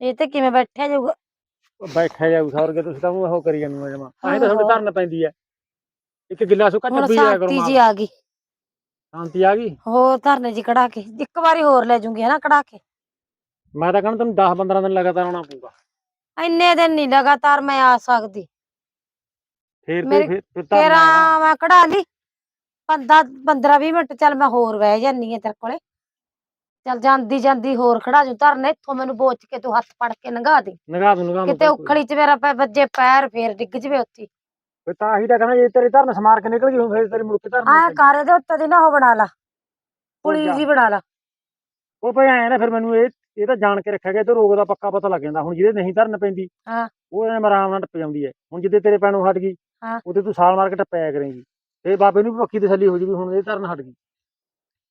ਇਹ ਤੇ ਕਿਵੇਂ ਬੈਠਿਆ ਜਾਊਗਾ? ਬੈਠਾ ਜਾਊ ਸੌਰ ਕੇ ਤੁਸੀਂ ਤਾਂ ਉਹ ਕਰੀ ਜਾਂਦੇ ਹੋ ਜਮਾ। ਐਂ ਤਾਂ ਤੁਹਾਡੇ ਧਰਨ ਪੈਂਦੀ ਐ। ਇੱਕ ਗਿੱਲਾ ਸੁੱਕਾ ਹੁਣ ਚੱਬੀ ਜਾਇਆ ਕਰੋ ਸ਼ਾਂਤੀ ਜੀ। ਆ ਗਈ। ਸ਼ਾਂਤੀ ਆ ਗਈ? ਹੋਰ ਧਰਨੇ ਜੀ ਕਢਾ ਕੇ ਇੱਕ ਵਾਰੀ ਹੋਰ ਲੈ ਜੂੰਗੀ ਹਨਾ ਕਢਾ ਕੇ। ਮੈਂ ਤਾਂ ਕਹਿੰਦਾ ਤੈਨੂੰ 10 15 ਦਿਨ ਲਗਾਤਾਰ ਆਉਣਾ ਪਊਗਾ। ਇੰਨੇ ਦਿਨ ਨਹੀਂ ਲਗਾਤਾਰ ਮੈਂ ਆ ਸਕਦੀ। ਫੇਰ ਤੇ ਮੇਰੇ- ਫਿਰ ਫਿਰ। ਮੈਂ ਕਢਾ ਲਈ। 15 15 20 ਮਿੰਟ ਚੱਲ ਮੈਂ ਹੋਰ ਬਹਿ ਜਾਨੀ ਆ ਤੇਰੇ ਕੋਲੇ। ਚੱਲ ਜਾਂਦੀ ਜਾਂਦੀ ਹੋਰ ਖੜਾ ਜੂ ਧਰਨੇ ਇੱਥੋਂ ਮੈਨੂੰ ਬੋਚ ਕੇ ਤੂੰ ਹੱਥ ਫੜ ਕੇ ਲੰਘਾ ਦੇ। ਨਗਾ ਦੂੰ ਨਗਾ ਕਿਤੇ ਉਖਲੀ ਚ ਮੇਰਾ ਪੈ ਵੱਜੇ ਪੈਰ ਫੇਰ ਡਿੱਗ ਜਵੇ ਉੱਥੇ। ਫਿਰ ਤਾਂ ਹੀ ਤਾਂ ਕਹਿੰਦਾ ਜੇ ਤੇਰੇ ਧਰਨ ਸਮਾਰ ਕੇ ਨਿਕਲ ਗਈ ਹੁਣ ਫੇਰ ਤੇਰੀ ਮੁੜ ਕੇ ਧਰਨ ਆ ਕਰ ਦੇ ਉੱਤੇ ਦੀ ਨਾ ਉਹ ਬਣਾ ਲਾ। ਪੁਲੀ ਜਾ। ਬਣਾ ਲਾ। ਉਹ ਭਈ ਐ ਨਾ ਫਿਰ ਮੈਨੂੰ ਇਹ ਇਹ ਤਾਂ ਜਾਣ ਕੇ ਰੱਖਿਆ ਗਿਆ ਤੇ ਰੋਗ ਦਾ ਪੱਕਾ ਪਤਾ ਲੱਗ ਜਾਂਦਾ। ਹੁਣ ਜਿਹਦੇ ਨਹੀਂ ਧਰਨ ਪੈਂਦੀ ਹਾਂ। ਉਹ ਐਂ ਆਰਾਮ ਨਾਲ ਟੱਪ ਜਾਂਦੀ ਹੈ ਹੁਣ ਜਿੱਦੇ ਤੇਰੇ ਪੈਣੋਂ ਹਟ ਗਈ ਹਾਂ। ਉਹਦੇ ਤੂੰ ਸਾਲ ਮਾਰ ਕੇ ਟੱਪਿਆ ਕਰੇਂਗੀ। ਤੇ ਬਾਬੇ ਨੂੰ ਵੀ ਪੱਕੀ ਤਸੱਲੀ ਹੋ ਜੂਗੀ ਹੁਣ ਇਹ ਧਰਨ ਹਟ ਗਈ।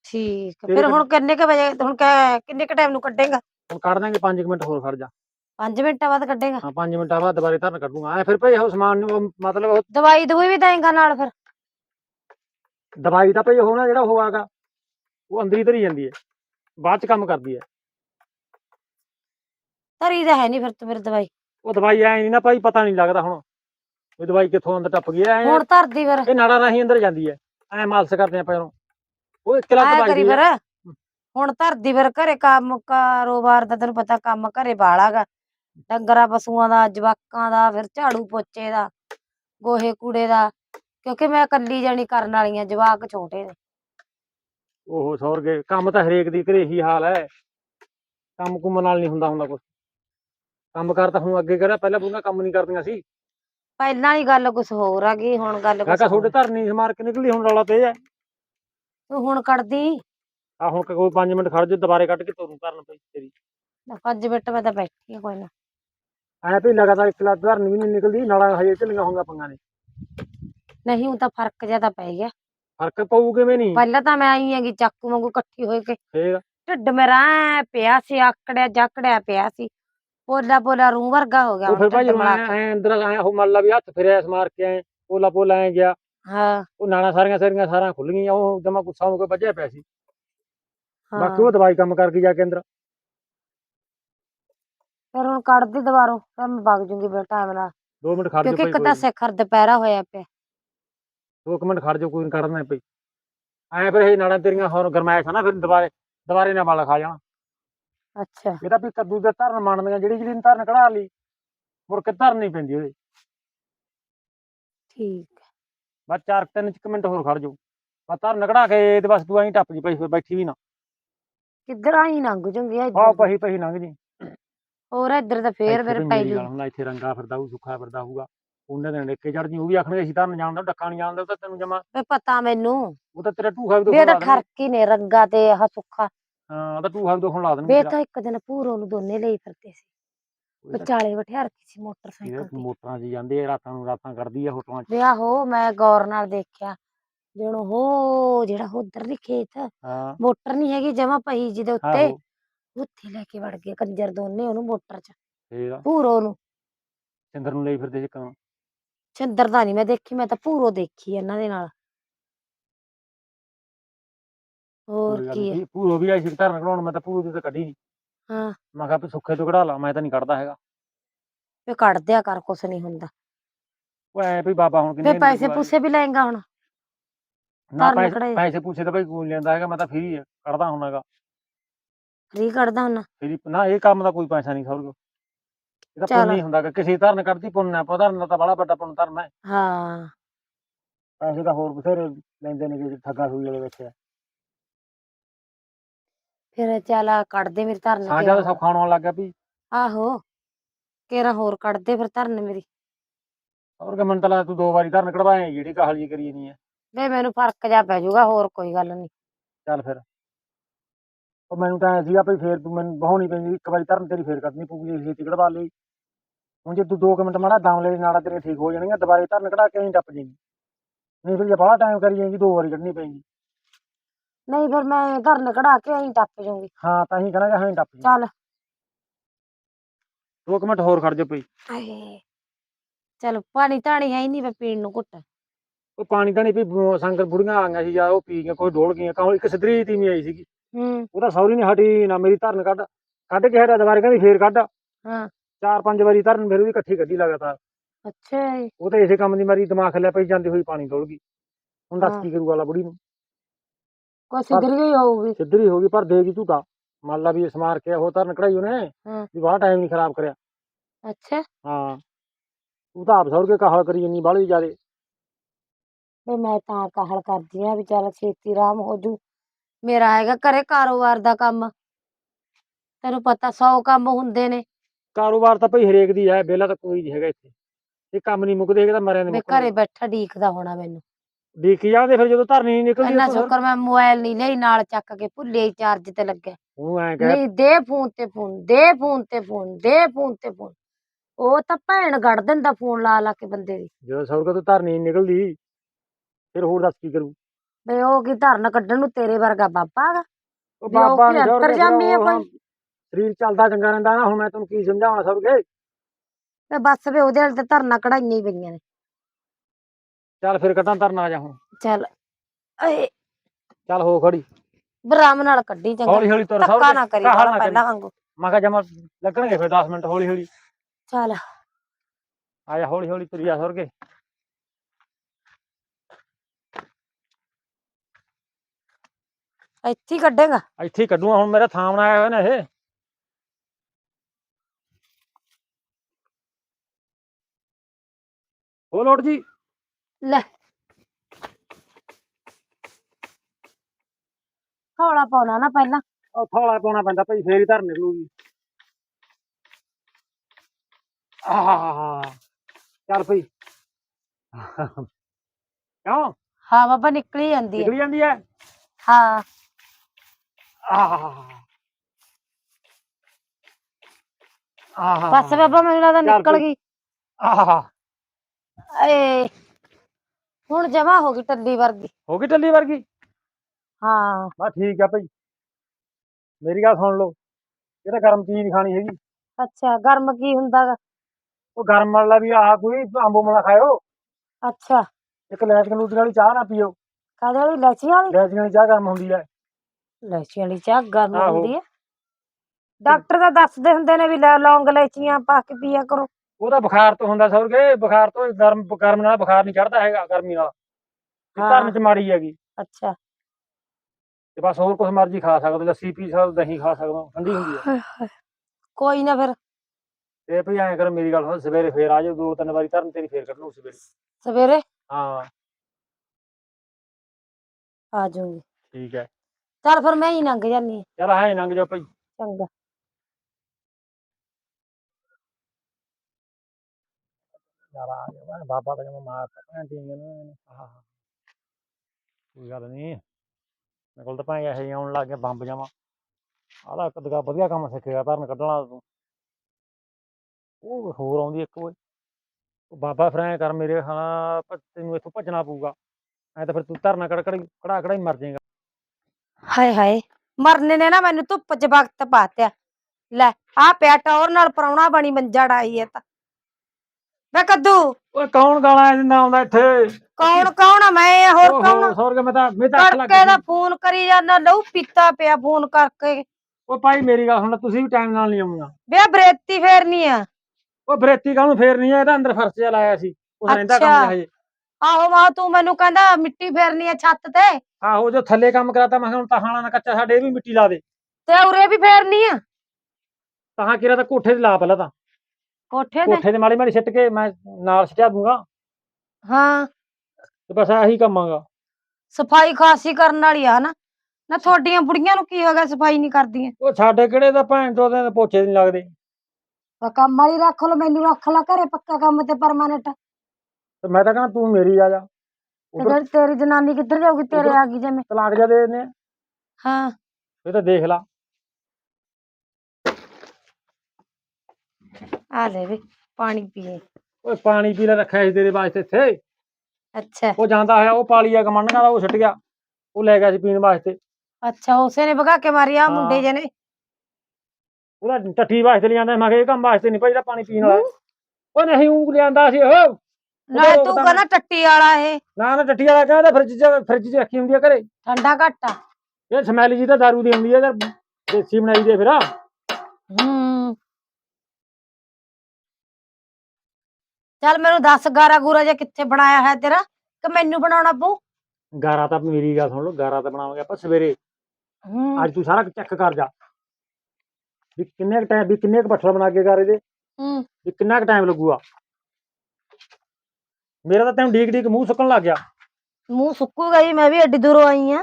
ਠੀਕ ਆ। ਫਿਰ ਹੁਣ ਕਿੰਨੇ ਕ ਵਜੇ ਹੁਣ ਕਿੰਨੇ ਕ ਟਾਈਮ ਨੂੰ ਕੱਢੇਗਾ? ਹੁਣ ਕੱਢ ਦਾਂਗੇ 5 ਮਿੰਟ ਹੋਰ ਖੜ ਜਾ। 5 ਮਿੰਟਾਂ ਬਾਅਦ ਕੱਢੇਗਾ? ਹਾਂ 5 ਮਿੰਟਾਂ ਬਾਅਦ ਦੁਬਾਰੇ ਧਰਨ ਕੱਢੂਗਾ। ਐ ਫਿਰ ਭਈ ਉਹ ਸਮਾਨ ਨੂੰ ਉਹ ਮਤਲਬ ਉਹ ਦਵਾਈ ਦਵਾਈ ਵੀ ਦੇਂਗਾ ਨਾਲ ਫਿਰ? ਦਵਾਈ ਤਾਂ ਭਈ ਉਹ ਨਾ ਜਿਹੜਾ ਉਹ ਆਗਾ ਉਹ ਅੰਦਰ ਹੀ ਧਰੀ ਜਾਂਦੀ ਹੈ। ਬਾਅਦ ਚ ਕੰਮ ਕਰਦੀ ਹੈ। ਧਰੀ ਤਾਂ ਹੈ ਨਹੀਂ ਫਿਰ ਤੂੰ ਮੇਰੀ ਦਵਾਈ। ਉਹ ਦਵਾਈ ਐ ਨਹੀਂ ਨਾ ਭਾਈ ਪਤਾ ਨਹੀਂ ਲੱਗਦਾ ਹੁਣ ਇਹ ਦਵਾਈ ਕਿੱਥੋਂ ਅੰਦਰ ਟੱਪ ਗਈ ਐ ਹੁਣ ਧਰਦੀ ਫਿਰ। ਇਹ ਨਾੜਾ ਰਾਹੀਂ ਅੰਦਰ ਜਾਂਦੀ ਹੈ। ਐ ਮਾਲਸ਼ ਕਰਦੇ ਆ ਪੈਰੋਂ ਉਹ ਇੱਕ ਲੱਤ ਆਇਆ ਕਰੀ ਵੱਜਦੀ ਫਿਰ। ਹੈ ਹੁਣ ਧਰਦੀ ਫਿਰ ਘਰੇ ਕੰਮ ਕਾਰੋਬਾਰ ਦਾ ਤੈਨੂੰ ਪਤਾ ਕੰਮ ਘਰੇ ਬਾਲਾਗਾ ਡੰਗਰਾਂ ਪਸ਼ੂਆਂ ਦਾ ਜਵਾਕਾਂ ਦਾ ਫਿਰ ਝਾੜੂ ਪੋਚੇ ਦਾ ਗੋਹੇ ਕੂੜੇ ਦਾ ਕਿਉਂਕਿ ਮੈਂ ਇਕੱਲੀ ਜਾਣੀ ਕਰਨ ਵਾਲੀ ਆ ਜਵਾਕ ਛੋਟੇ ਨੇ। ਉਹ ਸੌਰ ਗਏ ਕੰਮ ਤਾਂ ਹਰੇਕ ਦੀ ਘਰੇ ਹੀ ਹਾਲ ਹੈ ਕੰਮ ਕੁੰਮ ਨਾਲ ਨਹੀਂ ਹੁੰਦਾ ਹੁੰਦਾ ਕੁਝ ਕੰਮ ਕਰ ਤਾਂ ਹੁਣ ਅੱਗੇ ਕਰਿਆ ਪਹਿਲਾਂ ਬੁੰਗਾ ਕੰਮ ਨਹੀਂ ਕਰਦੀਆਂ ਸੀ। ਪਹਿਲਾਂ ਵਾਲੀ ਗੱਲ ਕੁਝ ਹੋਰ ਆ ਗਈ ਹੁਣ ਗੱਲ ਕੁਝ ਕਾਕਾ ਤੁਹਾਡੇ ਧਰਨੀ ਸਮਾਰ ਕੇ ਨਿਕਲੀ ਹੁਣ ਰੌਲਾ ਤੇ ਹੈ ਤੂੰ ਹੁਣ ਕੱਢਦੀ। ਆ ਹੁਣ ਕੋਈ 5 ਮਿੰਟ ਖੜ ਜਾ ਦੁਬਾਰੇ ਕੱਢ ਕੇ ਤੋਰੂ ਕਰਨ ਪਈ ਤੇਰੀ। ਪੰਜ ਮਿੰਟ ਮੈਂ ਤਾਂ ਬੈਠੀ ਆ ਕੋਈ ਨਾ। ਐ ਵੀ ਲਗਾਤਾਰ ਇੱਕ ਲੱਤ ਧਰਨੀ ਵੀ ਨਹੀਂ ਨਿਕਲਦੀ ਨਾਲਾਂ ਹਜੇ ਢਿੱਲੀਆਂ ਹੋਈਆਂ ਪੰਗਾਂ ਨੇ। ਨਹੀਂ ਹੁਣ ਤਾਂ ਫ਼ਰਕ ਜ਼ਿਆਦਾ ਪੈ ਗਿਆ। ਫ਼ਰਕ ਪਊ ਕਿਵੇਂ ਨਹੀਂ ਪਹਿਲਾਂ ਤਾਂ ਮੈਂ ਆਈ ਹੈਗੀ ਚਾਕੂ ਵਾਂਗੂ ਇਕੱਠੀ ਹੋਏ ਕੇ। ਫੇਰ? ਢਿੱਡ ਮੇਰਾ ਐਂ ਪਿਆ ਸੀ ਆਕੜਿਆ ਜਾਕੜਿਆ ਪਿਆ ਸੀ। ਪੋਲਾ ਪੋਲਾ ਰੂ ਵਰਗਾ ਹੋ ਗਿਆ ਉਹ ਹੁਣ ਫਿਰ ਭਾਈ ਢਿੱਡ ਮਿਲਾ ਕੇ। ਐ ਅੰਦਰ ਆਇਆ ਉਹ ਮੰਨ ਲਾ ਵੀ ਹੱਥ ਫਿਰਿਆ ਸਮਾਰ ਕੇ ਐ ਪੋਲਾ ਪੋਲਾ ਐ ਗਿਆ ਹਾਂ। ਉਹ ਨਾਲਾਂ ਸਾਰੀਆਂ ਸਾਰੀਆਂ ਸਾਰਾਂ ਖੁੱਲ ਗਈਆਂ ਉਹ ਜਮਾ ਗੁੱਸਾ ਹੋ ਕੇ ਵੱਜਿਆ ਪਿਆ ਸੀ। ਹਾਂ ਬਾਕੀ ਉਹ ਦਵਾਈ ਕੰਮ ਕਰ ਗਈ ਜਾ ਕੇ ਅੰਦਰ। ਫਿਰ ਹੁਣ ਕੱਢਦੀ ਦੁਬਾਰੋਂ ਫਿਰ ਮੈਂ ਵਗ ਜੂੰਗੀ ਬੇ ਟਾਈਮ ਨਾਲ। 2 ਮਿੰਟ ਖੜ ਜਾ ਕਿਉਂਕਿ ਇੱਕ ਤਾਂ ਸਿਖਰ ਦੁਪਹਿਰਾ ਹੋਇਆ ਪਿਆ। 2 ਮਿੰਟ ਖੜ ਜਾ ਕੋਈ ਨੀ ਕੱਢਣਾ ਪਈ ਐ ਫਿਰ ਇਹ ਨਾਲਾਂ ਤੇਰੀਆਂ ਹੋਰ ਗਰਮੈਸ਼ ਆ ਨਾ ਫਿਰ ਦੁਬਾਰੇ ਦੁਬਾਰੇ ਨਾ ਵਾਲਾ ਖਾ ਜਾਣਾ। ਅੱਛਾ। ਇਹ ਤਾਂ ਵੀ ਕੱਦੂ ਦੇ ਧਰਨ ਮੰਨਦੀਆਂ ਜਿਹੜੀ ਜਿਹੜੀ ਧਰਨ ਕਢਾ ਲਈ ਮੁੜ ਕੇ ਧਰਨ ਪੈਂਦੀ ਉਹਦੇ। ਠੀਕ। ਬਸ ਚਾਰ ਤਿੰਨ ਕੁ ਮਿੰਟ ਹੋਰ ਖੜ ਜਾਓ। ਬਸ ਧਰਨ ਕਢਾ ਕੇ ਤੇ ਬਸ ਤੂੰ ਐਂ ਟੱਪ ਜੀ ਪਈ ਫਿਰ ਬੈਠੀ ਵੀ ਨਾ। ਕਿੱਧਰ ਆਈ ਲੰਘ ਜੂੰਗੀ ਆਹ ਇੱਧਰ? ਪਹੀ ਪਹੀ ਲੰਘ ਜੀ। ਹੋਰ ਇੱਧਰ ਤਾਂ ਫੇਰ ਫਿਰ ਤੇ ਪੈ ਜੂ। ਹੁਣ ਇੱਥੇ ਰੰਗਾ ਫਿਰਦਾ ਹੋਊ ਸੁੱਖਾ ਫਿਰਦਾ ਹੋਊਗਾ। ਉਹਨੇ ਦਿਨ ਡੇਕੇ ਚੜ ਜੀ ਉਹ ਵੀ ਆਖਣਗੇ ਅਸੀਂ ਧਰਨ ਜਾਣਦਾ ਡੱਕਾ ਨਹੀਂ ਜਾਣਦਾ ਉਹ ਤਾਂ ਤੈਨੂੰ ਜਮਾ ਵੇ ਪਤਾ ਮੈਨੂੰ। ਉਹ ਤਾਂ ਤੇਰਾ ਟੂਖਾ ਵੀ ਵੀ ਇਹ ਤਾਂ ਦੁਖਣ ਲਾ ਦੇਣਗੇ। ਠਰਕ ਹੀ ਨੇ ਰੰਗਾ ਤੇ ਆਹ ਸੁੱਖਾ। ਹਾਂ ਉਹ ਤਾਂ ਟੂਖਾ ਵੀ ਦੁਖਣ ਲਾ ਦੇਣਗੇ ਵੇ ਤੇਰਾ। ਤਾਂ ਇੱਕ ਦਿਨ ਪੂਰੋ ਨੂੰ ਦੋਨੇ ਲਈ ਫਿਰਦੇ ਸੀ। ਤਾਂ ਵਿਚਾਲੇ ਬਿਠਾ ਰੱਖੀ ਸੀ ਮੋਟਰਸਾਈਕਲ ਤੇ। ਮੋਟਰਾਂ 'ਚ ਜਾਂਦੇ ਆ ਰਾਤਾਂ ਨੂੰ ਰਾਤਾਂ ਕਰਦੀ ਆ ਹੋਟਲਾਂ 'ਚ। ਵੇ ਆਹੋ ਮੈਂ ਗੌਰ ਨਾਲ ਦੇਖਿਆ ਜਿਹਨੂੰ ਹੋ ਜਿਹੜਾ ਉਧਰ ਦੀ ਖੇਤ ਹਾਂ। ਮੋਟਰ ਨਹੀਂ ਹੈਗੀ ਜਮਾ ਪਈ ਜਿਹਦੇ ਉੱਤੇ ਉੱਥੇ ਲੈ ਕੇ ਵੜ ਗਏ ਕੰਜਰ ਦੋਨੇ ਉਹਨੂੰ ਮੋਟਰ 'ਚ ਫੇਰ? ਪੂਰੋ ਨੂੰ। ਸਿੰਦਰ ਨੂੰ ਲਈ ਫਿਰਦੇ ਸੀ ਕਾਂ ਚੰਦਰ ਦਾ ਨਹੀਂ ਮੈਂ ਦੇਖੀ ਮੈਂ ਤਾਂ ਪੂਰੋ ਦੇਖੀ ਇਹਨਾਂ ਦੇ ਨਾਲ। ਹੋਰ ਕੀ ਹੈ ਪੂਰੋ ਵੀ ਆਈ ਸੀ ਧਰਨ ਕਢਾਉਣ ਮੈਂ ਤਾਂ ਪੂਰੋ ਦੀ ਤਾਂ ਕੱਢੀ ਨਹੀਂ ਹਾਂ। ਮੈਂ ਕਿਹਾ ਵੀ ਸੁੱਖੇ ਤੋਂ ਕਢਾ ਲਾ ਮੈਂ ਤਾਂ ਨਹੀਂ ਕੱਢਦਾ ਹੈਗਾ। ਵੇ ਕੱਢ ਦਿਆ ਕਰ ਕੁਛ ਨਹੀਂ ਹੁੰਦਾ। ਉਹ ਐ ਵੀ ਬਾਬਾ ਹੁਣ ਕਿੰਨੇ ਵੇ ਪੈਸੇ ਪੂਸੇ ਵੀ ਲੈਂਗਾ ਹੁਣ? ਨਾ ਧਰਨ ਪੈਸੇ ਕਢਾਏ। ਪੈਸੇ ਪੂਸੇ ਤਾਂ ਭਾਈ ਕੋਈ ਲੈਂਦਾ ਹੈਗਾ ਮੈਂ ਤਾਂ ਫ੍ਰੀ ਕੱਢਦਾ ਹੁੰਨਾਗਾ ਫ੍ਰੀ ਕੱਢਦਾ ਹੁਣ? ਫ੍ਰੀ ਨਾ ਇਹ ਕੰਮ ਦਾ ਕੋਈ ਪੈਸਾ ਨਹੀਂ ਸੌਰਗੋ। ਇਹ ਤਾਂ ਚੱਲ। ਪੁੰਨ ਨਹੀਂ ਹੁੰਦਾ ਗਾ, ਕਿਸੇ ਧਰਨ ਕੱਢਦੀ ਪੁੰਨ ਹੈ ਧਰਨ ਦਾ ਤਾਂ ਬੜਾ ਵੱਡਾ ਪੁੰਨ ਧਰਨ ਹੈ। ਹਾਂ। ਪੈਸੇ ਤਾਂ ਹੋਰ ਬਥੇਰੇ ਲੈਂਦੇ ਨੇ ਜਿਹੜੇ ਠੱਗਾ ਸੂਈ ਵਾਲੇ ਵਿੱਚ ਫਿਰ ਚੱਲ ਆ ਕੱਢਦੇ ਮੇਰੀ ਧਰਨ ਸਾਂ ਕੇਰਾਂ। ਜਦ ਸੌਖਾ ਆਉਣ ਲੱਗ ਗਿਆ ਵੀ। ਆਹੋ ਕੇਰਾ ਹੋਰ ਕੱਢਦੇ ਫਿਰ ਧਰਨ ਮੇਰੀ। ਹੋਰ ਕਿ ਮੈਨੂੰ ਤਾਂ ਲੱਗਦਾ ਤੂੰ ਦੋ ਵਾਰੀ ਧਰਨ ਕਢਵਾਏ ਜਿਹੜੀ ਕਾਹਲ ਜੀ ਕਰੀ ਨਹੀਂ ਹੈ ਵੇ ਮੈਨੂੰ ਫ਼ਰਕ ਜਾ ਪੈ ਜਾਊਗਾ ਹੋਰ ਕੋਈ ਗੱਲ ਨਹੀਂ। ਚੱਲ ਫਿਰ। ਉਹ ਮੈਨੂੰ ਤਾਂ ਐ ਸੀਗਾ ਵੀ ਫੇਰ ਤੂੰ ਮੈਨੂੰ ਬਹਾਉਣੀ ਪੈਂਦੀ ਇੱਕ ਵਾਰੀ ਧਰਨ ਤੇਰੀ ਫੇਰ ਕਰਨੀ ਪਊਗੀ ਜੇ ਛੇਤੀ ਕਢਵਾ ਲਈ। ਹੁਣ ਜੇ ਤੂੰ 2 ਮਿੰਟ ਮਾੜਾ ਦਮ ਲੈ ਲਈ, ਨਾੜਾ ਤੇਰੇ ਠੀਕ ਹੋ ਜਾਣਗੀਆਂ ਦੁਬਾਰੇ ਧਰਨ ਕਢਾ ਕੇ ਅਸੀਂ ਟੱਪ ਜਾਏਗੀ। ਨਹੀਂ ਫਿਰ ਜੇ ਬੜਾ ਟਾਈਮ ਕਰੀ ਜਾਏਗੀ ਦੋ ਵਾਰੀ ਕੱਢਣੀ ਪੈਂਦੀ ਨਹੀਂ ਫਿਰ ਮੈਂ ਧਰਨ ਕਢਾ ਕੇ ਐਂ ਟੱਪ ਜਾਊਂਗੀ। ਹਾਂ ਤਾਂ ਹੀ ਕਹਾਂਗੇ ਹਾਂ ਟੱਪ ਚੱਲ। ਦੋ ਕੁ ਮਿੰਟ ਹੋਰ ਖੜ ਜਾ ਪਈ ਆਏ ਚਲ ਪਾਣੀ ਧਾਣੀ ਹੈ ਨਹੀਂ ਮੈਂ ਪੀਣ ਨੂੰ ਘੁੱਟ। ਉਹ ਪਾਣੀ ਤਾਂ ਨਹੀਂ ਸੰਗਤ ਬੁੜੀਆਂ ਆ ਗਈਆਂ ਸੀ ਜਾਂ ਉਹ ਪੀ ਗਈਆਂ ਕੋਈ ਡੋਲ ਗਈਆਂ ਕਹੋ ਇੱਕ ਸਦਰੀ ਤੀਵੀਂ ਆਈ ਸੀਗੀ। ਹੂੰ। ਉਹ ਤਾਂ ਸੌਰੀ ਨਹੀਂ ਹਟੀ ਨਾ ਮੇਰੀ ਧਰਨ ਕੱਢ। ਕੱਢ ਕੇ ਹਟਿਆ ਦੁਬਾਰੇ ਕਹਿੰਦੀ ਫੇਰ ਕੱਢ। ਹਾਂ। ਚਾਰ ਪੰਜ ਵਾਰੀ ਧਰਨ ਫਿਰ ਉਹਦੀ ਇਕੱਠੀ ਕੱਢੀ ਲਗਾਤਾਰ। ਅੱਛਾ ਜੀ। ਉਹ ਤਾਂ ਇਸੇ ਕੰਮ ਦੀ ਮਾਰੀ ਦਿਮਾਗ ਖੱਲਿਆ ਪਈ ਜਾਂਦੀ ਹੋਈ ਪਾਣੀ ਡੋਲ ਗਈ। ਹੁਣ ਦੱਸ। ਕੀ ਕਰੂਗਾ ਲਾ ਬੁੜੀ ਨੂੰ। ਕੋਈ ਸਿੱਧਰ ਗਈ ਹੋਊਗੀ। ਸਿੱਧਰੀ ਹੋ ਗਈ ਪਰ ਦੇਗੀ ਝੂਟਾ ਮੰਨ ਲਾ ਵੀ ਸਮਾਰ ਕੇ ਉਹ ਧਰਨ ਕਢਾਈ ਉਹਨੇ ਹਾਂ। ਵੀ ਬਾਹਰ ਟਾਈਮ ਨਹੀਂ ਖਰਾਬ ਕਰਿਆ। ਅੱਛਾ। ਹਾਂ। ਤੂੰ ਤਾਂ ਆਪ ਸੌਰ ਕੇ ਕਾਹਲ ਕਰੀ ਜੰਨੀ ਬਾਹਲੀ ਜ਼ਿਆਦੇ। ਵੀ ਮੈਂ ਤਾਂ ਕਾਹਲ ਕਰਦੀ ਆ ਵੀ ਚੱਲ ਛੇਤੀ ਰਾਮ ਹੋ ਜੂ। ਮੇਰਾ ਹੈਗਾ ਘਰੇ ਕਾਰੋਬਾਰ ਦਾ ਕੰਮ। ਤੈਨੂੰ ਪਤਾ 100 ਕੰਮ ਹੁੰਦੇ ਨੇ। ਕਾਰੋਬਾਰ ਤਾਂ ਭਈ ਹਰੇਕ ਦੀ ਹੈ ਵਿਹਲਾ ਤਾਂ ਕੋਈ ਨਹੀਂ ਹੈਗਾ ਇੱਥੇ। ਇਹ ਕੰਮ ਨਹੀਂ ਮੁੱਕਦੇ ਹੈਗੇ ਤਾਂ ਮਰਿਆਂ ਦੇ ਵੀ ਘਰੇ ਬੈਠਾ ਢੀਕਦਾ ਹੋਣਾ ਮੈਨੂੰ। ਦੇਖੀ ਜਾਂਦੇ ਫਿਰ ਜਦੋਂ ਧਰਨੀ ਨਹੀਂ ਨਿਕਲਦੀ ਇੰਨਾ ਸ਼ੁਕਰ ਮੈਂ ਮੋਬਾਈਲ ਨਹੀਂ ਲਈ ਨਾਲ ਚੱਕ ਕੇ ਭੁੱਲੇ ਚਾਰਜ ਤੇ ਲੱਗਿਆ ਉਹਨੂੰ ਐਂ ਕਹਿ ਨਹੀਂ ਦੇ ਫੋਨ ਤੇ ਫੋਨ ਦੇ ਫੋਨ ਤੇ ਫੋਨ ਦੇ ਫੋਨ ਤੇ ਫੋਨ। ਉਹ ਤਾਂ ਭੈਣ ਗੜ ਦਿੰਦਾ ਫੋਨ ਲਾ ਲਾ ਕੇ ਬੰਦੇ ਦੀ। ਜਦੋਂ ਸੌਰ ਕੇ ਤੋਂ ਧਰਨੀ ਨਹੀਂ ਨਿਕਲਦੀ ਫਿਰ ਹੋਰ ਦੱਸ ਕੀ ਕਰੂ? ਵੀ ਉਹ ਕੀ ਧਰਨ ਕੱਢਣ ਨੂੰ ਤੇਰੇ ਵਰਗਾ ਬਾਬਾ ਹੈਗਾ? ਉਹ ਉਹ ਬਾਬਾ ਨੀ ਸੌਰ ਕੇ ਅੰਤਰਜਾਮੀ ਆ ਉਹ ਕੋਈ? ਸਰੀਰ ਚੱਲਦਾ ਚੰਗਾ ਰਹਿੰਦਾ ਨਾ ਹੁਣ ਮੈਂ ਤੈਨੂੰ ਕੀ ਸਮਝਾਵਾਂ ਸੌਰ ਕੇ ਤੇ ਬਸ ਵੀ ਉਹਦੇ ਵਾਲ ਤੇ ਧਰਨਾ ਕਢਾਈਆਂ ਹੀ ਪਈਆਂ ਨੇ। ਚੱਲ ਫਿਰ ਕੱਢਾਂ ਧਰਨ ਆ ਜਾ ਹੁਣ। ਚੱਲ ਏ ਚੱਲ ਹੋ ਖੜੀ। ਬਰਾਮ ਨਾਲ ਕੱਢੀ ਚੰਗਾ। ਹੌਲੀ ਹੌਲੀ ਤੁਰ ਸੌਰ ਧੱਕਾ ਕੇ ਨਾ ਕਰੀ ਕਾਹਲ ਬਾਹਲਾ ਨਾ ਕਰੀ। ਪਹਿਲਾਂ ਵਾਂਗੂ। ਮੈਂ ਕਿਹਾ ਜਮਾ ਲੱਗਣਗੇ ਫਿਰ 10 ਮਿੰਟ ਹੌਲੀ ਹੌਲੀ। ਚੱਲ। ਆ ਜਾ ਹੌਲੀ ਹੌਲੀ ਤੁਰ ਜਾ ਸੌਰ ਕੇ। ਇੱਥੇ ਹੀ ਕੱਢੇਗਾ। ਇੱਥੇ ਹੀ ਕੱਢੂਗਾ ਹੁਣ ਮੇਰਾ ਥਾਂ ਬਣਾਇਆ ਹੋਇਆ ਨਾ ਇਹ। ਹੋ ਲੋਟ ਜੀ। ਲੈ। ਹੌਲਾ ਪਾਉਣਾ ਨਾ ਪਹਿਲਾਂ। ਉਹ ਥੋੜਾ ਪਾਉਣਾ ਪੈਂਦਾ ਭਾਈ ਫੇਰ ਹੀ ਧਰ ਨਿਕਲੂਗੀ। ਆਹ ਚੱਲ ਭਈ। ਕਿਉਂ? ਹਾਂ ਬਾਬਾ ਨਿਕਲੀ ਜਾਂਦੀ ਹੈ। ਨਿਕਲ ਜਾਂਦੀ ਹੈ? ਹਾਂ। ਆਹ ਆਹ ਬਸ ਬਾਬਾ ਮੈਨੂੰ ਲੱਗਦਾ ਚੱਲ ਨਿਕਲ। ਗਈ। ਆਹ ਏ। ਹੁਣ ਜਮਾ ਹੋ ਗਈ ਟੱਲੀ ਵਰਗੀ। ਹੋ ਗਈ ਟੱਲੀ ਵਰਗੀ? ਹਾਂ। ਬਸ ਠੀਕ ਆ ਭਾਈ। ਮੇਰੀ ਗੱਲ ਸੁਣ ਲਓ ਇਹ ਤਾਂ ਗਰਮ ਚੀਜ਼ ਨਹੀਂ ਖਾਣੀ ਹੈਗੀ। ਅੱਛਾ ਗਰਮ ਕੀ ਹੁੰਦਾ ਗਾ ਉਹ ਗਰਮ ਵਾਲਾ ਵੀ ਆਹ ਕੋਈ ਅੰਬੋ ਮਲਾ ਖਾਇਓ। ਅੱਛਾ। ਇੱਕ ਲੈਚ ਕਲੂਟੀ ਵਾਲੀ ਚਾਹ ਨਾ ਪੀਓ। ਕਾਹਦੇ ਵਾਲੀ? ਲੈਚੀਆਂ ਵਾਲੀ? ਲੈਚ ਵਾਲੀ ਚਾਹ ਗਰਮ ਹੁੰਦੀ ਹੈ ਲੈਚੀਆਂ ਵਾਲੀ ਚਾਹ ਗਰਮ ਆਹੋ। ਹੁੰਦੀ ਹੈ ਡਾਕਟਰ ਤਾਂ ਦੱਸਦੇ ਹੁੰਦੇ ਨੇ ਵੀ ਲੈ ਲੌਂਗ ਲੈਚੀਆਂ ਪਾ ਕੇ ਪੀਆ ਕਰੋ। ਉਹ ਤਾਂ ਬੁਖਾਰ ਤੋਂ ਹੁੰਦਾ ਸੌਰ ਕੇ ਬੁਖਾਰ ਤੋਂ ਗਰਮ ਗਰਮ ਨਾਲ ਬੁਖਾਰ ਨਹੀਂ ਚੜਦਾ ਹੈਗਾ ਗਰਮੀ ਨਾਲ। ਹਾਂ। ਧਰਮ ਚ ਮਾੜੀ ਹੈਗੀ। ਅੱਛਾ। ਤੇ ਬਸ ਹੋਰ ਕੁਝ ਮਰਜ਼ੀ ਖਾ ਸਕਦੇ ਲੱਸੀ ਪੀ ਸਕਦੇ ਦਹੀਂ ਖਾ ਸਕਦੇ ਹੋ, ਠੰਡੀ ਹੁੰਦੀ ਹੈ। ਕੋਈ ਨਾ ਫਿਰ। ਤੇ ਭਈ ਐਂ ਕਰੋ ਮੇਰੀ ਗੱਲ ਸੁਣ ਸਵੇਰੇ ਫੇਰ ਆ ਜਾਓ ਦੋ ਤਿੰਨ ਵਾਰੀ ਧਰਨ ਤੇਰੀ ਫੇਰ ਕੱਢ ਲਓ ਸਵੇਰੇ। ਸਵੇਰੇ? ਹਾਂ। ਆ ਜਾਊਂਗੀ। ਠੀਕ ਹੈ। ਚੱਲ ਫਿਰ ਮੈਂ ਹੀ ਲੰਘ ਜਾਨੀ ਆਂ। ਚਲ ਹੈ ਲੰਘ ਜਾਓ ਭਾਈ। ਚੰਗਾ। ਯਾਰ ਆ ਗਿਆ ਵਾ, ਬਾਬਾ ਤਾਂ ਜਮਾ ਮਾਰ ਤਾ ਟੀ ਨੇ ਆਹ ਕੋਈ ਗੱਲ ਨਹੀਂ ਮੇਰੇ ਕੋਲ ਤਾਂ ਭਾਈ ਇਹ ਆਉਣ ਲੱਗ ਗਿਆ ਬੰਬ ਜਾਵਾਂ ਆਹਦਾ ਇੱਕ ਦਗਾ ਵਧੀਆ ਕੰਮ ਸਿੱਖਿਆ ਧਰਨ ਕੱਢਣ ਤੂੰ ਉਹ ਹੋਰ ਆਉਂਦੀ ਇੱਕ ਓਏ ਬਾਬਾ ਫਿਰ ਕਰ ਮੇਰੇ ਖਾਣਾ ਤੈਨੂੰ ਇੱਥੋਂ ਭੱਜਣਾ ਪਊਗਾ ਐ ਤਾਂ ਫਿਰ ਤੂੰ ਧਰਨਾ ਕੜ ਕੜਾ ਕੜਾ ਹੀ ਮਰ ਜਾਏਗਾ ਹਾਏ ਹਾਏ ਮਰਨੇ ਨੇ ਨਾ ਮੈਨੂੰ ਧੁੱਪ 'ਚ ਵਕਤ ਪਾਤਿਆ ਲੈ ਆ ਪਿਆ ਟੌਰ ਨਾਲ ਪਰੌਣਾ ਬਣੀ ਮੰਜਾ ਡਾਈ ਹੈ ਤਾਂ ਵੇ ਕੱਦੂ। ਓਏ ਕੌਣ ਗਾਲਾਂ ਦਿੰਦਾ ਆਉਂਦਾ ਇੱਥੇ? ਕੌਣ ਕੌਣ ਆ? ਮੈਂ ਆ, ਹੋਰ ਕੌਣ ਆ? ਸੌਰ ਕੇ ਮੈਂ ਤਾਂ ਮੈਂ ਤਾਂ ਅੱਖ ਲੱਗ ਤੜਕੇ ਦਾ ਗਈ ਫੋਨ ਕਰੀ ਜਾਂਦਾ ਲਹੂ ਪੀਤਾ ਪਿਆ ਫੋਨ ਕਰਕੇ। ਓ ਭਾਈ ਮੇਰੀ ਗੱਲ ਸੁਣ ਤੁਸੀਂ ਵੀ ਟਾਈਮ ਨਾਲ ਨਹੀਂ ਆਉਣਾ ਵੇ ਬਰੇਤੀ ਫੇਰਨੀ ਆ। ਉਹ ਬਰੇਤੀ ਕਾਹਨੂੰ ਫੇਰ ਨਹੀਂ ਆ? ਇਹਦਾ ਅੰਦਰ ਫਰਸ਼ ਜਿਹਾ ਲਾਇਆ ਸੀ। ਉਹ ਰਹਿੰਦਾ ਕੰਮ ਅੱਛਾ। ਹਜੇ ਆਹੋ ਮਾਂ ਤੂੰ ਮੈਨੂੰ ਕਹਿੰਦਾ ਮਿੱਟੀ ਫੇਰਨੀ ਆ ਛੱਤ ਤੇ। ਆਹੋ ਜੋ ਥੱਲੇ ਕੰਮ ਕਰਾਤਾ ਮੈਂ ਕਿਹਾ ਹੁਣ ਤਹਾਣਾ ਨਾ ਕੱਚਾ ਸਾਡੇ ਇਹ ਵੀ ਮਿੱਟੀ ਲਾ ਦੇ। ਤੇ ਉਰੇ ਵੀ ਫੇਰਨੀ ਆ। ਤਹਾਂ ਕਿਰਾ ਤਾਂ ਕੋਠੇ ਤੇ ਲਾ ਪਹਿਲਾਂ ਤਾਂ। ਕੋਠੇ ਤੇ? ਕੋਠੇ ਤੇ ਮਾੜੀ ਮਾੜੀ ਸਿੱਟ ਕੇ ਮੈਂ ਨਾਲ ਸਿਟਾ ਦੂੰਗਾ। ਹਾਂ। ਤੇ ਬਸ ਆਹੀ ਕੰਮਾਂਗਾ ਸਫ਼ਾਈ ਖਾਸੀ ਕਰਨ ਵਾਲੀ ਆ ਨਾ ਨਾ ਤੁਹਾਡੀਆਂ ਬੁੜੀਆਂ ਨੂੰ ਕੀ ਹੋ ਗਿਆ ਸਫ਼ਾਈ ਨਹੀਂ ਕਰਦੀਆਂ? ਉਹ ਸਾਡੇ ਕਿਹੜੇ ਤਾਂ ਭੈਣ ਚੋਦ ਦੇ ਪੋਚੇ ਨਹੀਂ ਲੱਗਦੇ। ਤਾਂ ਕੰਮ ਵਾਲੀ ਰੱਖ ਲਓ ਮੈਨੂੰ ਰੱਖ ਲੈ ਘਰੇ ਪੱਕਾ ਕੰਮ ਤੇ ਪਰਮਾਨੈਂਟ ਤੇ ਮੈਂ ਤਾਂ ਕਹਿੰਦਾ ਤੂੰ ਮੇਰੀ ਆ ਜਾ। ਤੇ ਤੇਰੀ ਜਨਾਨੀ ਕਿੱਧਰ ਜਾਊਗੀ? ਤੇਰੇ ਆ ਗਈ ਜਿਵੇਂ ਤਲਾਕ ਜਾ ਦੇ ਨੇ ਹਾਂ। ਇਹ ਤਾਂ ਦੇਖ ਲਾ। ਆ ਲੈ ਵੀ ਪਾਣੀ ਪੀਏ ਓਏ ਪਾਣੀ ਪੀ ਲੈ ਰੱਖਿਆ ਸੀ ਤੇਰੇ ਵਾਸਤੇ ਇੱਥੇ। ਅੱਛਾ। ਉਹ ਜਾਂਦਾ ਹੋਇਆ ਉਹ ਪਾਲੀਆ ਕਮੰਡਗਾ ਦਾ ਉਹ ਛੱਟ ਗਿਆ। ਉਹ ਲੈ ਗਿਆ ਸੀ ਪੀਣ ਵਾਸਤੇ। ਅੱਛਾ ਉਸੇ ਨੇ ਭਗਾ ਕੇ ਮਾਰਿਆ ਮੁੰਡੇ। ਜੇ ਨੇ। ਉਹਦਾ ਟੱਟੀ ਵਾਸਤੇ ਲਿਆਂਦਾ ਮੈਂ ਕਿਹਾ ਇਹ ਕੰਮ ਵਾਸਤੇ ਨਹੀਂ ਭਾਈ ਜਿਹੜਾ ਪਾਣੀ ਪੀਣ ਵਾਲਾ। ਉਹ ਨਹੀਂ ਉਹ ਲਿਆਂਦਾ ਸੀ ਉਹ। ਨਾ ਉਹਦਾ ਤੂੰ ਕਹਿੰਦਾ ਟੱਟੀ ਵਾਲਾ ਇਹ। ਨਾ ਨਾ ਟੱਟੀ ਵਾਲਾ ਕਹਿੰਦਾ ਫ੍ਰਿਜ ਚ ਫ੍ਰਿਜ ਚ ਰੱਖੀ ਹੁੰਦੀ ਆ ਘਰੇ। ਠੰਡਾ ਘੱਟ। ਆ ਇਹ ਸਮੈਲੀ ਜੀ ਤਾਂ ਦਾਰੂ ਦੀ ਹੁੰਦੀ ਯਾਰ ਦੇਸੀ ਬਣਾਈ ਦੇ ਫਿਰ। ਹੂੰ। ਚੱਲ ਮੈਨੂੰ ਦੱਸ ਗਾਰਾ ਗੂਰਾ ਜਿਹਾ ਕਿੱਥੇ ਬਣਾਇਆ ਹੈ ਤੇਰਾ ਕਿ ਮੈਨੂੰ ਬਣਾਉਣਾ ਪਊ? ਗਾਰਾ ਤਾਂ ਮੇਰੀ ਗੱਲ ਸੁਣ ਲਓ ਗਾਰਾ ਤਾਂ ਬਣਾਵਾਂਗੇ ਆਪਾਂ ਸਵੇਰੇ। ਹੂੰ। ਅੱਜ ਤੂੰ ਸਾਰਾ ਚੈੱਕ ਕਰ ਜਾ। ਵੀ ਕਿੰਨੇ ਕੁ ਟਾਈਮ ਵੀ ਕਿੰਨੇ ਕੁ ਬੱਠਲ ਬਣਾ ਕੇ ਗਾਰੇ ਦੇ ਹੂੰ। ਵੀ ਕਿੰਨਾ ਕੁ ਟਾਈਮ ਲੱਗੂਗਾ? ਮੇਰਾ ਤਾਂ ਤੈਨੂੰ ਡੀਕ ਡੀਕ ਮੂੰਹ ਸੁੱਕਣ ਲੱਗ ਗਿਆ। ਮੂੰਹ ਸੁੱਕੂਗਾ ਹੀ ਮੈਂ ਵੀ ਐਡੀ ਦੂਰੋਂ ਆਈ ਆ।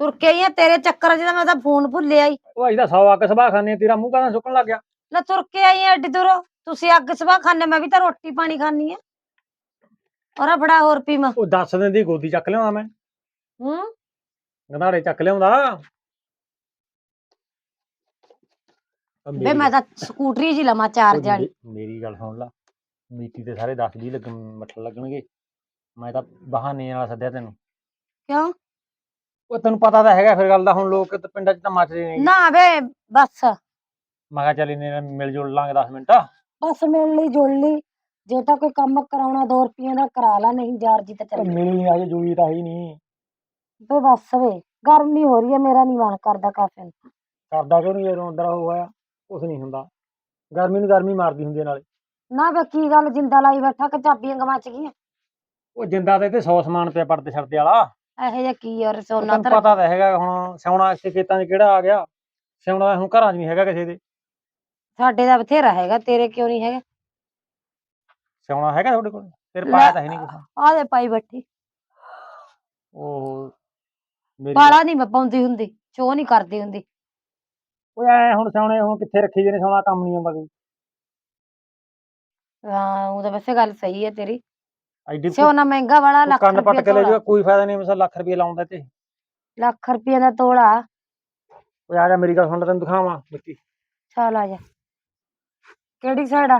ਤੁਰ ਕੇ ਆਈ ਆ ਤੇਰੇ ਚੱਕਰ 'ਚ ਤਾਂ ਮੈਂ ਤਾਂ ਫੋਨ ਭੁੱਲਿਆ ਹੀ ਉਹ ਅੱਜ ਤਾਂ ਸੌ ਸਭਾ ਖਾਣੇ ਤੇਰਾ ਮੂੰਹ ਕਾਹਦਾ ਸੁੱਕਣ ਲੱਗ ਗਿਆ? ਲੈ ਤੁਰ ਕੇ ਆਈ ਆ ਐਡੀ ਦੂਰੋਂ। ਤੁਸੀਂ ਅੱਗ ਸਵਾ ਖਾਣੇ ਮੈਂ ਵੀ ਤਾਂ ਰੋਟੀ ਪਾਣੀ ਖਾਣੀ ਆ ਔਰਾ ਬੜਾ ਹੋਰ ਪੀਵਾਂ ਉਹ ਦੱਸ ਦਿਨ ਦੀ ਗੋਦੀ ਚੱਕ ਲਿਆਉਂਦਾ ਮੈਂ। ਹੂੰ? ਗੰਧਾੜੇ ਚੱਕ ਲਿਆਉਂਦਾ। ਮੇਰੀ- ਮੈਂ ਤਾਂ ਸਕੂਟਰੀ ਜੀ ਲਵਾਂ ਚਾਰ ਜਾਣੀ। ਮੇ- ਮੇਰੀ ਗੱਲ ਸੁਣ ਲਾ। ਮੀਤੀ ਤੇ ਸਾਰੇ 10 20 ਲੱਗ ਮੱਠਲ ਲੱਗਣਗੇ। ਮੈਂ ਤਾਂ ਬਹਾਨੇ ਨਾਲ ਸੱਦਿਆ ਤੈਨੂੰ। ਕਿਉਂ? ਉਹ ਤੈਨੂੰ ਪਤਾ ਤਾਂ ਹੈਗਾ ਫਿਰ ਗੱਲ ਦਾ ਹੁਣ ਲੋਕ ਪਿੰਡਾਂ 'ਚ ਤਾਂ ਮੱਚਦੇ ਨੇ ਨਾ ਵੇ ਬਸ। ਮੈਂ ਕਿਹਾ ਚੱਲ ਇਹਨੇ ਮਿਲ ਜੁਲ ਲਾਂਗੇ 10 ਮਿੰਟ। ਬਸ ਮਿਲ ਲਈ ਜੁਲ ਲਈ। ਜੇ ਤਾਂ ਕੋਈ ਕੰਮ ਕਰਾਉਣਾ 2 ਰੁਪਈਆਂ ਦਾ ਕਰਾ ਲਾ ਨਹੀਂ ਯਾਰ ਜੀ ਤਾਂ ਚੱਲ ਮਿਲੀ ਅਜੇ ਜੂਈ ਤਾਂ ਹੈ ਨਹੀਂ। ਵੇ ਬਸ ਵੇ ਗਰਮੀ ਹੋ ਰਹੀ ਹੈ ਮੇਰਾ ਨਹੀਂ ਮਨ ਕਰਦਾ ਕਾਫੇ। ਨੂੰ ਕਰਦਾ ਕਿਉਂ ਨਹੀਂ ਜਦੋਂ ਅੰਦਰ ਉਹ ਹੋਇਆ ਕੁਛ ਨਹੀਂ ਹੁੰਦਾ। ਗਰਮੀ ਨੂੰ ਗਰਮੀ ਮਾਰਦੀ ਹੁੰਦੀ ਹੈ ਨਾਲੇ। ਨਾ ਵੇ ਕੀ ਗੱਲ ਜਿੰਦਾ ਲਾਈ ਬੈਠਾ ਕਿ ਚਾਬੀਆਂ ਗਵਾਚ ਗਈਆਂ? ਉਹ ਜਿੰਦਾ ਤੇ ਤੇ 100 ਸਮਾਨ ਪਿਆ ਪੜਦੇ ਛੜਦੇ ਵਾਲਾ। ਇਹੋ ਜਿਹਾ ਕੀ ਯਾਰ ਸੋਨਾ ਤੈਨੂੰ ਪਤਾ ਤਾਂ ਹੈਗਾ ਹੁਣ ਸਿਉਣਾ ਇੱਥੇ ਖੇਤਾਂ 'ਚ ਕਿਹੜਾ ਆ ਗਿਆ। ਸਿਉਣਾ ਹੁਣ ਘਰਾਂ 'ਚ ਨਹੀਂ ਹੈਗਾ ਕਿਸੇ ਦੇ। ਸਾਡੇ ਦਾ ਬਥੇਰਾ ਹੈਗਾ ਤੇਰੇ ਕਿਉਂ ਨਹੀਂ ਹੈਗਾ? ਸਿਉਣਾ ਹੈਗਾ ਤੁਹਾਡੇ ਕੋਲ? ਤੇਰੇ ਲੈ। ਪਾਇਆ ਤਾਂ ਹੈ ਨਹੀਂ ਕੁਛ। ਆਹ ਦੇ ਪਾਈ ਬੈਠੀ। ਉਹ ਮੇਰੀ ਬਾਲਾ ਨਹੀਂ ਮੈਂ ਪਾਉਂਦੀ ਹੁੰਦੀ ਸ਼ੋ ਨਹੀਂ ਕਰਦੀ ਹੁੰਦੀ। ਉਹ ਐ ਹੁਣ ਸਿਉਣੇ ਹੁਣ ਕਿੱਥੇ ਰੱਖੀ ਜੇ ਨੇ ਕੰਮ ਨਹੀਂ ਆਉਂਦਾ ਕੋਈ। ਹਾਂ ਉਹ ਤਾਂ ਵੈਸੇ ਗੱਲ ਸਹੀ ਹੈ ਤੇਰੀ। ਐਡੀ ਸੋਨਾ ਮਹਿੰਗਾ ਵਾਲਾ ਲੱਖ ਕੰਨ ਪੱਟ ਰੁਪਏ ਕੇ ਲੈ ਜਾਊਗਾ ਕੋਈ ਫਾਇਦਾ ਨਹੀਂ ਮਸਾ ਲੱਖ ਰੁਪਏ ਲਾਉਂਦਾ ਤੇ ਲੱਖ ਰੁਪਏ ਦਾ ਤੋਲਾ। ਉਹ ਆ ਜਾ ਮੇਰੀ ਗੱਲ ਸੁਣ ਲੈ ਤੈਨੂੰ ਦਿਖਾਵਾਂ ਮਿੱਟੀ ਚੱਲ ਆ ਜਾ। ਕਿਹੜੀ ਸਾਈਡ ਆ?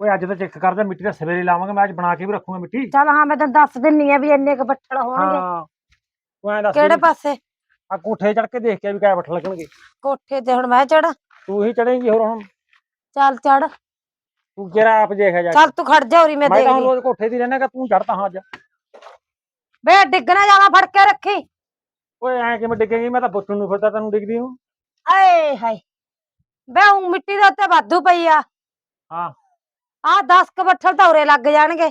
ਓਏ ਅੱਜ ਤਾਂ ਚੈੱਕ ਕਰਦਾ ਮਿੱਟੀ ਦਾ ਸਵੇਰੇ ਲਾਵਾਂਗੇ ਮੈਂ ਅੱਜ ਬਣਾ ਕੇ ਵੀ ਰੱਖੂੰਗਾ ਮਿੱਟੀ। ਚੱਲ ਹਾਂ ਮੈਂ ਤੈਨੂੰ ਦੱਸ ਦਿੰਨੀ ਆ ਵੀ ਇੰਨੇ ਕ ਬੱਠਲ ਹੋਣਗੇ। ਹਾਂ ਤੂੰ ਐਂ ਦੱਸ ਕਿਹੜੇ ਪਾਸੇ? ਆ ਕੋਠੇ ਚੜ ਕੇ ਦੇਖ ਕੇ ਵੀ ਕਿਆ ਬੱਠ ਲੱਗਣਗੇ। ਕੋਠੇ ਤੇ ਹੁਣ ਮੈਂ ਚੜਾ ਤੂੰ ਹੀ ਚੜੇਂਗੀ ਹੋਰ ਹੁਣ। ਚੱਲ ਚੜ ਤੂੰ ਕਿਹੜਾ ਆਪ ਦੇਖਿਆ ਜਾ ਕੇ। ਚੱਲ ਤੂੰ ਖੜ ਜਾ ਉਰੀ ਮੈਂ ਮੈਂ ਤਾਂ ਹੁਣ ਦੇਖਦੀ। ਰੋਜ਼ ਕੋਠੇ ਦੀ ਰਹਿਣਾ ਕਿ ਤੂੰ ਚੜਦਾ ਹਾਂ ਅੱਜ ਵੇ ਡਿੱਗਣਾ ਜਾਵਾ ਫੜ ਕੇ ਰੱਖੀ। ਓਏ ਐਂ ਕਿਵੇਂ ਡਿੱਗੇਗੀ? ਮੈਂ ਤਾਂ ਪੁੱਛਣ ਨੂੰ ਫਿਰਦਾ ਤੈਨੂੰ ਡਿੱਗਦੀ ਨੂੰ। ਆਏ ਹਾਏ। ਵੇ ਉਹ ਮਿੱਟੀ ਦੇ ਉੱਤੇ ਵਾਧੂ ਪਈ ਆ। ਹਾਂ। ਆ 10 ਕ ਬੱਠਲ ਤਾਂ ਉਰੇ ਲੱਗ ਜਾਣਗੇ।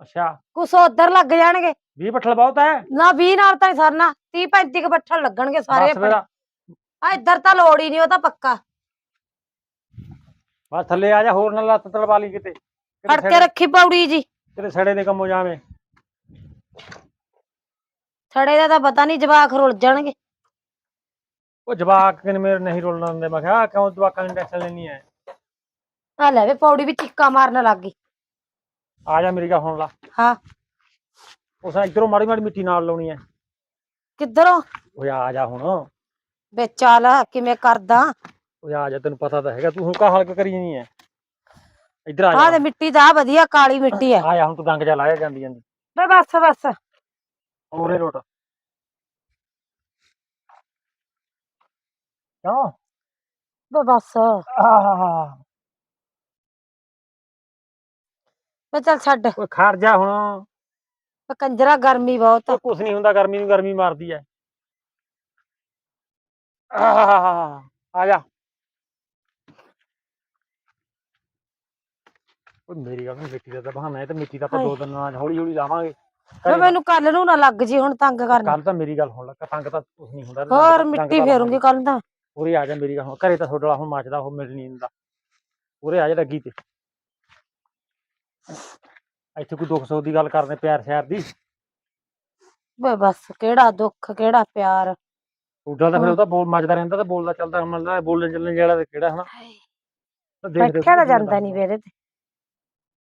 ਅੱਛਾ। ਕੁਛ ਉਧਰ ਲੱਗ ਜਾਣਗੇ। 20 ਬੱਠਲ ਬਹੁਤ ਹੈ? ਨਾ 20 ਨਾਲ ਤਾਂ ਸਰਨਾ 30 35 ਕ ਬੱਠਲ ਲੱਗਣਗੇ ਸਾਰੇ ਬਸ ਆ। ਇੱਧਰ ਤਾਂ ਲੋੜ ਹੀ ਨਹੀਂ ਉਹ ਤਾਂ ਪੱਕਾ। ਬਸ ਥੱਲੇ ਆ ਜਾ ਹੋਰ ਨਾ ਲੱਤ ਤੜਵਾ ਲਈ ਕਿਤੇ। ਕਿਤੇ ਫੜ ਕੇ ਸੜੇ- ਰੱਖੀ ਪੌੜੀ ਜੀ। ਕਿਤੇ ਸੜੇ ਦੇ ਕੰਮੋ ਜਾਵੇਂ। ਛੜੇ ਦਾ ਤਾਂ ਪਤਾ ਨਹੀਂ ਜਵਾਕ ਰੁੱਲ ਜਾਣਗੇ। ਉਹ ਜਵਾਕ ਕਿਨ ਮੇਰੇ ਨਹੀਂ ਰੋਲਣ ਦਿੰਦੇ ਮੈਂ ਕਿਹਾ ਆਹ ਕਿਉਂ ਜਵਾਕਾਂ ਦੀ ਟੈਨਸ਼ਨ ਲੈਣੀ ਹੈ ਆ ਲੈ ਵੇ ਪੌੜੀ ਵੀ ਚੀਕਾਂ ਮਾਰਨ ਲੱਗ ਗਈ। ਆ ਜਾ ਮੇਰੀ ਗੱਲ ਸੁਣ ਲਾ। ਹਾਂ। ਉਸ ਇਧਰੋਂ ਮਾੜੀ ਮਾੜੀ ਮਿੱਟੀ ਨਾਲ ਲਾਉਣੀ ਹੈ ਕਿੱਧਰੋਂ? ਓਏ ਆ ਜਾ ਹੁਣ। ਵੇ ਚੱਲ ਕਿਵੇਂ ਕਰਦਾ? ਓਏ ਆ ਜਾ ਤੈਨੂੰ ਪਤਾ ਤਾਂ ਹੈਗਾ ਤੂੰ ਹੁਣ ਕਾ ਹਲਕ ਕਰੀ ਨਹੀਂ ਹੈ ਇੱਧਰ ਆ ਆ ਜਾ ਤੇ ਮਿੱਟੀ ਦਾ ਆਹ ਵਧੀਆ ਕਾਲੀ ਮਿੱਟੀ ਆ ਆ ਜਾ ਹੁਣ ਤੂੰ ਡੰਗ ਜਾ ਲਾਇਆ ਜਾਂਦੀ ਜਾਂਦੀ। ਵੇ ਬਸ ਬਸ। ਹੋਰੇ ਰੋਟ। ਕਿਉਂ ਵੇ ਬਸ ਆਹ ਵੇ ਚੱਲ ਛੱਡ। ਓਏ ਖੜ ਜਾ ਹੁਣ। ਵੇ ਕੰਜਰਾ ਗਰਮੀ ਬਹੁਤ ਆ। ਕੁਛ ਨਹੀਂ ਹੁੰਦਾ ਗਰਮੀ ਨੂੰ ਗਰਮੀ ਮਾਰਦੀ ਐ। ਆਹ ਆ ਜਾ। ਓਏ ਮੇਰੀ ਗੱਲ ਨੂੰ ਮਿੱਟੀ ਦਾ ਤਾਂ ਬਹਾਨਾ ਹੈ ਤੇ ਮਿੱਟੀ ਦਾ ਆਪਾਂ ਹਾਏ। ਦੋ ਦਿਨ ਨਾਲ ਹੌਲੀ ਹੌਲੀ ਲਾਵਾਂਗੇ। ਵੇ ਮੈਨੂੰ ਕੱਲ ਨੂੰ ਨਾ ਲੱਗ ਜੀ ਹੁਣ ਤੰਗ ਕਰਨੀ। ਕੱਲ ਤਾਂ ਮੇਰੀ ਗੱਲ ਹੁਣ ਲੱਗਾ ਤੰਗ ਤਾਂ ਕੁਛ ਨਹੀਂ ਹੁੰਦਾ ਹੋਰ ਮਿੱਟੀ ਫੇਰੂੰਗੀ ਕੱਲ ਤਾਂ। ਉਰੇ ਆ ਜਾ ਮੇਰੀ ਹੁਣ ਘਰੇ ਤਾਂ ਤੁਹਾਡੇ ਹੁਣ ਮੱਚਦਾ ਉਹ ਮਿਲ ਨਹੀਂ ਦਿੰਦਾ। ਉਰੇ ਆ ਜਾ ਲੱਗੀ ਤੇ। ਇੱਥੇ ਕੋਈ ਦੁੱਖ ਸੁੱਖ ਦੀ ਗੱਲ ਕਰਦੇ ਪਿਆਰ ਸ਼ਹਿਰ ਦੀ? ਵੇ ਬਸ ਕਿਹੜਾ ਦੁੱਖ ਕਿਹੜਾ ਪਿਆਰ? ਤੁਹਾਡਾ ਤਾਂ ਫਿਰ ਹਾਂ। ਉਹਦਾ ਬੋਲ ਮੱਚਦਾ ਰਹਿੰਦਾ ਤੇ ਬੋਲਦਾ ਚੱਲਦਾ ਮਤਲਬ ਬੋਲਣ ਚੱਲਣ ਜਿਹੜਾ ਤੇ ਕਿਹੜਾ ਹਨਾ? ਤਾਂ ਦੇਖਦੇ ਬੈਠਿਆ ਤਾਂ ਜਾਂਦਾ ਨਹੀਂ ਵੇਰੇ ਤੇ।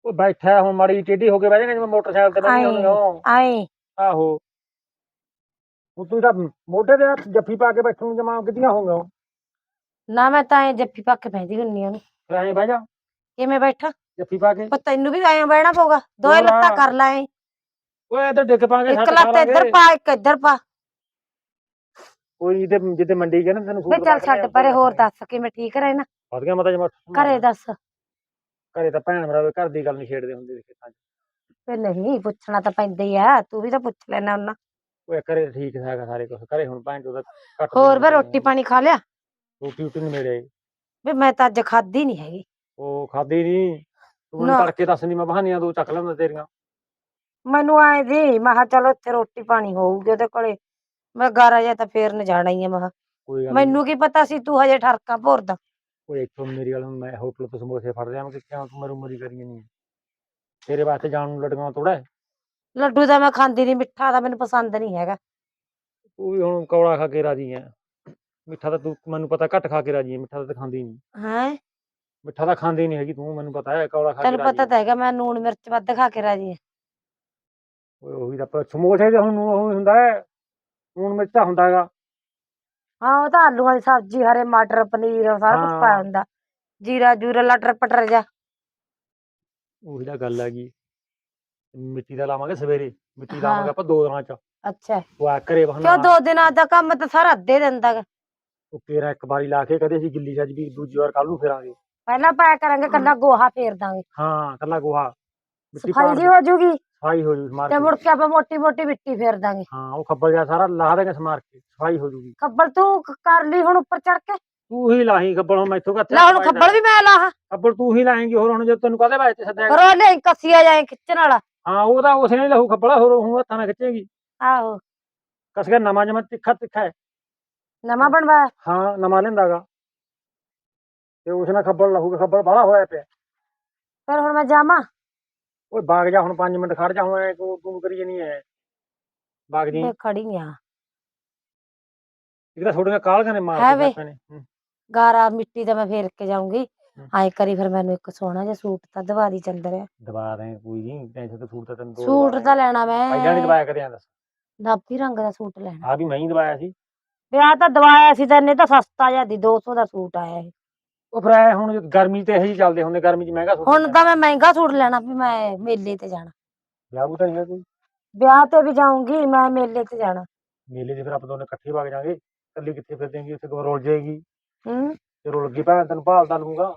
ਉਹ ਬੈਠਾ ਹੁਣ ਮਾੜੀ ਟੇਢੀ ਹੋ ਕੇ ਬਹਿ ਜਾਏਗਾ ਜਿਵੇਂ ਮੋਟਰਸਾਈਕਲ ਤੇ ਬਹਿ। ਜਾਂਦੇ ਹੋ ਆਏ। ਆਹੋ। ਉਹ ਤੂੰ ਤਾਂ ਮੋਢੇ ਤੇ ਹੱਥ ਜੱਫੀ ਪਾ ਕੇ ਬੈਠਣ ਨੂੰ ਜਮਾ ਕਿੱਦੀਆਂ ਹੋਗਾ ਨਾ ਮੈਂ ਤਾਂ ਐ ਜੱਫੀ ਪਾ ਕੇ ਬੈਠੀ ਹੁੰਨੀ ਆ ਫਿਰ ਐਂ ਬਹਿ ਜਾ। ਕਿਵੇਂ ਬੈਠਾ? ਜੱਫੀ ਪਾ ਕੇ। ਪਰ ਤੈਨੂੰ ਵੀ ਐਂ ਬਹਿਣਾ ਪਊਗਾ। ਦੋਏ ਹੋਰ। ਲੱਤਾਂ ਕਰ ਲੈ ਐਂ। ਓਏ ਇੱਧਰ ਡਿੱਗ ਪਾਂਗੇ ਇੱਕ ਲੱਤ ਇੱਧਰ ਪਾ ਇੱਕ ਇੱਧਰ ਪਾ। ਕੋਈ ਜਿੱਦੇ ਜਿੱਦੇ ਮੰਡੀ ਗਏ ਨਾ ਤੈਨੂੰ ਵੇ ਚੱਲ ਛੱਡ ਪਰੇ ਹੋਰ ਦੱਸ ਕਿਵੇਂ ਠੀਕ ਰਹੇ ਨਾ ਵਧ ਗਿਆ ਮਤਾ ਜਮਾ ਘਰੇ ਦੱਸ। ਘਰੇ ਤਾਂ ਭੈਣ ਭਰਾ ਘਰ ਦੀ ਗੱਲ ਨਹੀਂ ਛੇੜਦੇ ਹੁੰਦੇ ਖੇਤਾਂ 'ਚ। ਵੇ ਨਹੀਂ ਪੁੱਛਣਾ ਤਾਂ ਪੈਂਦਾ ਹੀ ਆ। ਤੂੰ ਵੀ ਤਾਂ ਪੁੱਛ ਲੈਣਾ ਉਹਨਾਂ। ਉਹ ਘਰੇ ਠੀਕ ਹੈਗਾ ਸਾਰੇ ਕੁਛ। ਘਰੇ ਹੁਣ ਭੈਣ ਚੋਦਾ ਘੱਟ ਹੋਰ ਵੇ ਰੋਟੀ। ਪਾਣੀ ਖਾ ਲਿਆ? ਰੋਟੀ ਰੋਟੀ ਨੀ ਮੇਰੇ ਵੇ ਮੈਂ ਤਾਂ ਅੱਜ ਖਾਧੀ ਨਹੀਂ ਹੈਗੀ। ਉਹ ਖਾਦੀ ਨਹੀਂ ਤੂੰ ਮੈਨੂੰ ਨਾ। ਤੜਕੇ ਦੱਸਣੀ ਮੈਂ ਬਹਾਨੀਆਂ ਦੋ ਚੱਕ ਲੈਂਦਾ ਤੇਰੀਆਂ। ਮੈਨੂੰ ਆਏ ਦੀ ਮੈਂ ਕਿਹਾ ਚਲੋ ਇੱਥੇ ਰੋਟੀ ਪਾਣੀ ਹੋਊਗੀ ਉਹਦੇ ਕੋਲੇ। ਮੈਂ ਗਾਰਾ ਜਾਂ ਤਾਂ ਫੇਰ ਨ ਜਾਣਾ ਹੀ ਆ ਮੈਂ ਕਿਹਾ। ਕੋਈ ਗੱਲ ਨੀ। ਮੈਨੂੰ ਕੀ ਪਤਾ ਸੀ ਤੂੰ ਹਜੇ ਠਰਕਾ ਭੋਰਦਾ। ਉਹ ਇੱਥੋਂ ਮੇਰੀ ਗੱਲ ਮੈਂ ਹੋਟਲ ਤੋਂ ਸਮੋਸੇ ਫੜ ਲਿਆ ਮੈਂ ਕਿਹਾ ਤੂੰ ਮਰੂ ਮਰੀ ਕਰੀ ਨਹੀਂ ਤੇਰੇ ਵਾਸਤੇ ਜਾਣ ਨੂੰ ਲੜੀਆਂ ਥੋੜਾ ਲੱਡੂ ਤਾਂ ਮੈਂ ਖਾਂਦੀ ਨਹੀਂ ਮਿੱਠਾ ਤਾਂ ਮੈਨੂੰ ਪਸੰਦ ਨਹੀਂ ਹੈਗਾ। ਤੂੰ ਵੀ ਹੁਣ ਕੌੜਾ ਖਾ ਕੇ ਰਾਜੀ ਐ ਮਿੱਠਾ ਤਾਂ ਤੂੰ ਮੈਨੂੰ ਪਤਾ ਘੱਟ ਖਾ ਕੇ ਰਾਜੀ ਐ ਮਿੱਠਾ ਤਾਂ ਖਾਂਦੀ ਨਹੀਂ ਹੈ ਮਿੱਠਾ ਤਾਂ ਖਾਂਦੀ ਨਹੀਂ ਹੈਗੀ ਤੂੰ ਮੈਨੂੰ ਪਤਾ ਹੈ ਕੌੜਾ ਖਾ ਕੇ ਤੈਨੂੰ ਰਾਜੀ ਪਤਾ। ਤਾਂ ਹੈਗਾ ਮੈਂ ਨੂਣ ਮਿਰਚ ਵੱਧ ਖਾ ਕੇ ਰਾਜੀ ਹਾਂ। ਓਏ ਉਹੀ ਤਾਂ ਪ- ਸਮੋਸੇ ਦੇ ਹੁਣ ਉਹ ਹੁੰਦਾ ਹੈ ਹੁਣ ਮਿਰਚਾ ਹੁੰਦਾ ਹੈਗਾ ਹਾਂ ਉਹ ਤਾਂ ਆਲੂਆਂ ਦੀ ਸਬਜ਼ੀ ਹਰੇ ਮਟਰ ਪਨੀਰ ਸਾਰਾ ਕੁਝ ਪਾਇਆ ਹਾਂ। ਹੁੰਦਾ ਜੀਰਾ ਜੂਰਾ ਲਟਰ ਪਟਰ ਜਾ ਉਹੀ ਤਾਂ ਗੱਲ ਹੈਗੀ ਮਿੱਟੀ ਦਾ ਲਾਵਾਂਗੇ ਸਵੇਰੇ ਮਿੱਟੀ ਹਾਂ। ਲਾਵਾਂਗੇ ਆਪਾਂ ਦੋ ਦਿਨਾਂ ਚ ਅੱਛਾ ਉਹ ਆ ਕਿਉਂ ਬਹਾਨਾ ਦੋ ਦਿਨਾਂ ਦਾ ਕੰਮ ਤਾਂ ਸਾਰਾ ਅੱਧੇ ਦਿਨ ਦਾ ਗਾ। ਉਹ ਕੇਰਾ ਇੱਕ ਵਾਰੀ ਲਾ ਕੇ ਕਦੇ ਅਸੀਂ ਗਿੱਲੀ ਛੱਜ ਵੀ ਦੂਜੀ ਵਾਰ ਕੱਲ ਨੂੰ ਫੇਰਾਂਗੇ। ਪਹਿਲਾਂ ਪਾਇਆ ਕਰਾਂਗੇ ਕੱਲਾ ਗੋਹਾ ਫੇਰ ਦਾਂਗੇ। ਹਾਂ ਕੱਲਾ ਗੋਹਾ। ਮਿੱਟੀ ਸਫ਼ਾਈ ਜੀ ਹੋ ਜੂਗੀ। ਸਫ਼ਾਈ ਹੋ ਜੂ ਸਮਾਰ ਤੇ ਮੁੜ ਕੇ ਆਪਾਂ ਮੋਟੀ ਮੋਟੀ ਮਿੱਟੀ ਫੇਰ ਦਾਂਗੇ। ਹਾਂ ਉਹ ਖੱਬਲ ਜਿਹਾ ਸਾਰਾ ਲਾ ਦੇਗੇ ਸਮਾਰ ਕੇ ਸਫ਼ਾਈ ਹੋ ਜੂਗੀ। ਖੱਬਲ ਤੂੰ ਕਰ ਲਈ ਹੁਣ ਉੱਪਰ ਚੜ ਕੇ। ਤੂੰ ਹੀ ਲਾਹੀਂ ਖੱਬਲ ਹੁਣ ਮੈਥੋਂ ਕੱਥੇ ਲੈ ਹੁਣ ਖੱਬਲ ਵੀ ਮੈਂ ਲਾਹ ਖੱਬਲ ਤੂੰ ਹੀ ਲਾਏਂਗੀ ਹੋਰ ਹੁਣ ਜੇ ਤੈਨੂੰ ਕਾਹਦੇ ਵਾਸਤੇ ਸੱਦਿਆ ਫਿਰ ਉਹ ਲੈ ਕੱਸੀਆ ਜਾਏ ਖਿੱਚਣ ਵਾਲਾ। ਹਾਂ ਉਹ ਤਾਂ ਉਸਨੇ ਲਹੂ ਖੱਬਲਾ ਹੋਰ ਉਹ ਹੱਥਾਂ ਨਾਲ ਖਿੱਚੇਗੀ। ਆਹੋ। ਕਸ ਕੇ ਨਵਾਂ ਜਮਾ ਤਿੱਖਾ ਤਿੱਖਾ ਹੈ। ਨਵਾਂ ਬਣਵਾਇਆ ਹਾਂ ਨਵਾਂ ਲੈਂਦਾਗਾ ਤੇ ਉਸ ਨਾਲ ਖੱਬਲ ਲਹੂ ਖੱਬਲ ਬਾਹਲਾ ਹੋਇਆ ਪਿਆ। ਫਿਰ ਹੁਣ ਮੈਂ ਜਾਵਾਂ? ਓਏ ਬਾਗ ਜਾ ਹੁਣ 5 ਮਿੰਟ ਖੜ ਜਾ ਹੁਣ ਐਂ ਤੂੰ ਤੂੰ ਕਰੀ ਜਾਨੀ ਐ। ਬਾਗ ਜੀ। ਮੈਂ ਖੜੀ ਆ। ਤਾਂ ਥੋੜੀਆਂ ਕਾਲਗਾਂ ਨੇ ਮਾਰ। ਕੇ ਨੇ। ਗਾਰਾ ਮਿੱਟੀ ਦਾ ਮੈਂ ਫੇਰ ਕੇ ਜਾਊਂਗੀ। ਆਏ ਕਰੀ ਫਿਰ ਮੈਨੂੰ ਇੱਕ ਸੋਹਣਾ ਜਿਹਾ ਸੂਟ ਤਾਂ ਦਵਾ ਦੀ ਚੰਦਰ। ਦਵਾ ਦੇ ਕੋਈ ਨਹੀਂ ਟੈਨਸ਼ਨ ਤੇ ਸੂਟ ਤਾਂ ਤੈਨੂੰ ਸੂਟ ਤਾਂ। ਲੈਣਾ ਪਹਿਲਾਂ ਨਹੀਂ ਮੈਂ ਦਵਾਇਆ ਕਰਿਆ ਦੱਸ। ਦਾਪੀ ਰੰਗ ਦਾ ਸੂਟ ਲੈਣਾ। ਆ ਵੀ ਮੈਂ ਹੀ ਦਵਾਇਆ ਸੀ। ਵਿਆਹ ਤਾਂ ਦਵਾਇਆ ਸੀ ਤਾਂ ਇਹਨੇ ਤਾਂ ਸਸਤਾ ਜਿਹਾ ਦੀ 200 ਦਾ ਸੂਟ ਆਇਆ ਇਹ। ਉਹ ਫਿਰ ਐ ਹੁਣ ਗਰਮੀ ਤੇ ਇਹੀ ਜਿਹੇ ਚੱਲਦੇ ਹੁੰਦੇ ਗਰਮੀ 'ਚ ਮਹਿੰਗਾ ਸੂਟ ਹੁਣ ਤਾਂ ਮੈਂ ਮਹਿੰਗਾ ਸੂਟ ਲੈਣਾ ਵੀ ਮੈਂ ਮੇਲੇ ਤੇ ਜਾਣਾ। ਵਿਆਹ ਤਾਂ ਨਹੀਂ ਕੋਈ। ਵਿਆਹ ਤੇ ਵੀ ਜਾਊਂਗੀ ਮੈਂ ਮੇਲੇ ਤੇ ਜਾਣਾ। ਮੇਲੇ 'ਚ ਫਿਰ ਆਪਾਂ ਦੋਨੇ ਇਕੱਠੇ ਵਗ ਜਾਾਂਗੇ ਇਕੱਲੀ ਕਿੱਥੇ ਫਿਰ ਦੇਂਗੀ ਉੱਥੇ ਕੋ ਰੁਲ ਜਾਏਗੀ। ਹੂੰ। ਤੇ ਰੁਲ ਗਈ ਭੈਣ ਤੈਨੂੰ ਭਾਲਦਾ ਲੂੰਗਾ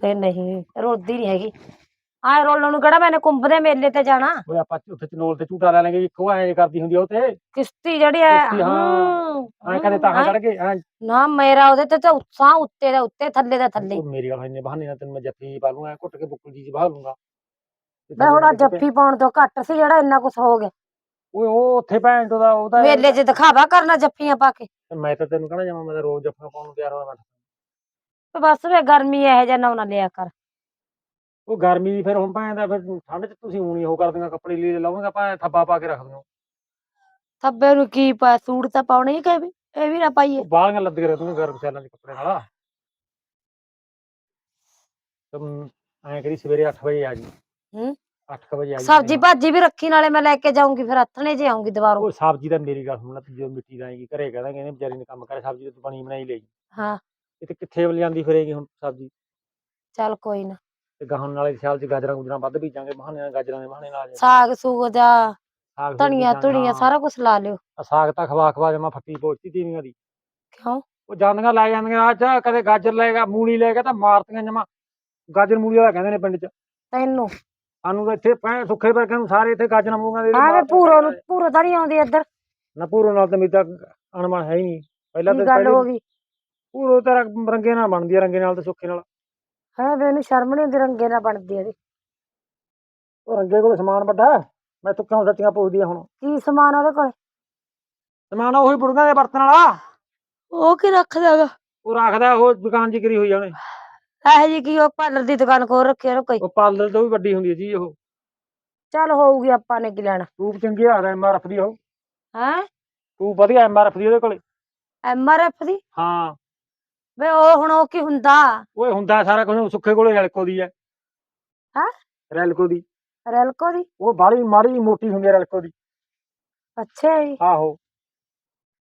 ਤੇ ਨਹੀਂ ਰੋਦੀ ਨਹੀਂ ਹੈਗੀ। ਆਏ ਰੋਲਣ ਨੂੰ ਕਿਹੜਾ ਮੈਨੇ ਕੁੰਭ ਦੇ ਮੇਲੇ ਤੇ ਜਾਣਾ? ਓਏ ਆਪਾਂ ਉੱਥੇ ਚਨੋਲ ਤੇ ਝੂਟਾ ਲੈ ਲਾਂਗੇ ਇੱਕੋ ਐਂ ਕਰਦੀ ਹੁੰਦੀ ਆ ਉਹ ਤੇ ਕਿਸ਼ਤੀ ਜਿਹੜੀ ਹੈ ਕਿਸ਼ਤੀ, ਹਾਂ। ਹੂੰ, ਐਂ ਕਦੇ ਤਾਂ ਹੈਂ? ਚੜ ਕੇ ਐਂ। ਨਾ ਮੇਰਾ ਉਹਦੇ ਤੇ ਤਾਂ ਉਤਸਾਹ ਉੱਤੇ ਦਾ ਉੱਤੇ ਥੱਲੇ ਦਾ ਥੱਲੇ। ਉਹ ਮੇਰੀ ਗੱਲ ਇੰਨੇ ਬਹਾਨੇ ਨਾਲ ਤੈਨੂੰ ਮੈਂ ਜੱਫੀ ਪਾ ਲੂੰਗਾ ਘੁੱਟ ਕੇ ਬੁੱਕਲ ਜੀ ਚ ਬਾਹ ਲੂੰਗਾ। ਤੇ ਮੈਂ ਹੁਣ ਆਹ ਤੈਨੂੰ ਕਿਤੇ- ਜੱਫੀ ਪਾਉਣ ਤੋਂ ਘੱਟ ਸੀ ਜਿਹੜਾ ਇੰਨਾ ਕੁਝ ਹੋ ਗਿਆ। ਓਏ ਉਹ ਉੱਥੇ ਭੈਣ ਚੋਦਾ ਉਹਦਾ ਮੇਲੇ 'ਚ ਦਿਖਾਵਾ ਕਰਨਾ ਜੱਫੀਆਂ ਪਾ ਕੇ। ਤੇ ਮੈਂ ਤਾਂ ਤੈਨੂੰ ਕਹਣਾ ਜਾਵਾਂ ਮੈਂ ਤਾਂ ਰੋਜ਼ ਜੱਫਾ ਪਾਉਣ ਨੂੰ ਤਿਆਰ ਹੋਇਆ ਬੈਠਾ। ਤੇ ਬਸ ਵੇ ਗਰਮੀ ਇਹੋ ਜਿਹਾ ਨਾ ਨਾ ਲਿਆ ਕਰ। ਉਹ ਗਰਮੀ ਦੀ ਫਿਰ ਹੁਣ ਭੈਣ ਦਾ ਫਿਰ ਠੰਡ ਚ ਤੁਸੀਂ ਊਣੀ ਉਹ ਕਰਦੀਆਂ ਕੱਪੜੇ ਲੀੜੇ ਲਾਉਂਗਾ ਭੈਣ ਥੱਬਾ ਪਾ ਕੇ ਰੱਖ ਦਿਓ। ਥੱਬੇ ਨੂੰ ਕੀ ਪਾ ਸੂਟ ਤਾਂ ਪਾਉਣੇ ਹੀ ਕਿ ਵੀ ਇਹ ਵੀ ਨਾ ਪਾਈਏ। ਉਹ ਬਾਹਾਂ ਲੱਦਗੇ ਰਹਿ ਤੂੰ ਗਰਮ ਸਿਆਲਾਂ ਦੇ ਕੱਪੜੇ ਨਾਲ। ਤੁਮ ਐਂ ਕਰੀ ਸਵੇਰੇ 8 ਵਜੇ ਆ ਜੀ ਹੂੰ? 8 ਵਜੇ ਆ ਜੀ ਸਬਜੀ ਭਾਜੀ ਵੀ ਰੱਖੀ ਨਾਲੇ ਮੈਂ ਲੈ ਕੇ ਜਾਊਂਗੀ ਫਿਰ ਹੱਥਣੇ ਜੇ ਆਉਂਗੀ ਦੁਬਾਰਾ। ਉਹ ਸਬਜ਼ੀ ਦਾ ਮੇਰੀ ਗੱਲ ਸੁਣ ਲੈ ਤੂੰ ਜਦੋਂ ਮਿੱਟੀ ਲਾਏਗੀ ਘਰੇ ਕਹਦਾਂਗੇ ਇਹਨੇ ਵਿਚਾਰੀ ਨੇ ਕੰਮ ਕਰੇ ਸਬਜ਼ੀ ਤੂੰ ਬਣੀ ਬਣਾਈ ਲਈ ਹਾਂ। ਇਹ ਤੇ ਕਿੱਥੇ ਲਿਆਂਦੀ ਫਿਰੇਗੀ ਹੁਣ ਸਬਜ਼ੀ? ਚੱਲ ਕੋਈ ਨਾ। ਤੇ ਗਾਹਾਂ ਨਾਲੇ ਸਿਆਲ ਚ ਗਾਜਰਾਂ ਗੁਜਰਾਂ ਵੱਧ ਬੀਜਾਂਗੇ ਬਹਾਨੇ ਨਾਲ ਗਾਜਰਾਂ ਦੇ ਬਹਾਨੇ ਨਾਲ। ਸਾਗ ਸੂਗ ਦਾ ਸਾਗ ਸੂਗ ਧਨੀਆ ਬੀਜਾਂਗੇ, ਧੁਣੀਆਂ ਹਾਂ। ਸਾਰਾ ਕੁਝ ਲਾ ਲਿਓ। ਆਹ ਸਾਗ ਤਾਂ ਖਵਾ ਖਵਾ ਜਮਾ ਫੱਟੀ ਪੋਚਤੀ ਤੀਵੀਆਂ ਦੀ। ਕਿਉਂ? ਉਹ ਜਾਂਦੀਆਂ ਲੈ ਜਾਂਦੀਆਂ ਅੱਛਾ ਕਦੇ ਗਾਜਰ ਲੈਗਾ ਮੂਲੀ ਲੈਗਾ ਤਾਂ ਮਾਰਤੀਆਂ ਜਮਾ। ਗਾਜਰ ਮੂਲੀ ਵਾਲਾ ਕਹਿੰਦੇ ਨੇ ਪਿੰਡ ਚ। ਤੈਨੂੰ। ਸਾਨੂੰ ਤਾਂ ਇੱਥੇ ਪੈ ਸੁੱਖੇ ਵਰਗਿਆਂ ਨੂੰ ਸਾਰੇ ਇੱਥੇ ਗਾਜਰਾਂ ਮੂੰਗਾਂ ਦੇ ਆਵੇ ਪੂਰੋ ਨੂੰ। ਪੂਰੋ ਤਾਂ ਨਹੀਂ ਆਉਂਦੀ ਇੱਧਰ। ਨਾ ਪੂਰੋ ਨਾਲ ਤਾਂ ਮੇਰੀ ਤਾਂ ਅਣਮਣ ਹੈ ਹੀ ਨਹੀਂ। ਪਹਿਲਾਂ ਕੀ ਤਾਂ ਗੱਲ ਹੋ ਗਈ? ਪੂਰੋ ਤਾਂ ਰੰਗੇ ਨਾਲ ਬਣਦੀ ਆ ਰੰਗੇ ਨਾਲ ਤੇ ਸੁੱਖੇ ਨਾਲ। ਹੈ ਵੇ ਇਹਨੂੰ ਸ਼ਰਮ ਨਹੀਂ ਹੁੰਦੀ ਰੰਗੇ ਨਾਲ ਬਣਦੀ ਇਹਦੀ। ਉਹ ਰੰਗੇ ਕੋਲ ਸਮਾਨ ਵੱਡਾ ਹੈ। ਮੈਂ ਤੂੰ ਕਿਉਂ ਸੱਚੀਆਂ ਪੁੱਛਦੀ ਆ ਹੁਣ? ਕੀ ਸਮਾਨ ਉਹਦੇ ਕੋਲ? ਸਮਾਨ ਉਹੀ ਬੁੜੀਆਂ ਦੇ ਵਰਤਣ ਵਾਲਾ। ਉਹ ਕੀ ਰੱਖਦਾਗਾ ਉਹ ਰੱਖਦਾ ਉਹ ਦੁਕਾਨ ਜੀ ਕਰੀ ਹੋਈ ਆ ਉਹਨੇ। ਇਹ ਜੀ ਕੀ ਉਹ ਪਾਰਲਰ ਦੀ ਦੁਕਾਨ ਖੋਲ ਰੱਖੀ ਆ ਕੋਈ। ਉਹ ਪਾਰਲਰ ਤੋਂ ਵੀ ਵੱਡੀ ਹੁੰਦੀ ਹੈ ਜੀ ਉਹ। ਚੱਲ ਹੋਊਗੀ ਆਪਾਂ ਨੇ ਕੀ ਲੈਣਾ। ਰੂਪ ਚੰਗੀ ਆ ਐਮ ਆਰ ਐਫ ਦੀ ਉਹ। ਹੈ? ਤੂੰ ਵਧੀਆ ਐਮ ਆਰ ਐਫ ਦੀ ਉਹਦੇ ਕੋਲੇ। ਐਮ ਆਰ ਐਫ ਦੀ? ਹਾਂ। ਵੇ ਉਹ ਹੁਣ ਉਹ ਕੀ ਹੁੰਦਾ? ਓਏ ਹੁੰਦਾ ਸਾਰਾ ਕੁਝ ਸੁੱਖੇ ਕੋਲੇ ਰੈਲਕੋ ਦੀ ਹੈ ਹੈਂ? ਰੈਲਕੋ ਦੀ। ਰੈਲਕੋ ਦੀ? ਉਹ ਬਾਹਲੀ ਮਾੜੀ ਮੋਟੀ ਹੁੰਦੀ ਹੈ ਰੈਲਕੋ ਦੀ। ਅੱਛਾ ਜੀ। ਆਹੋ।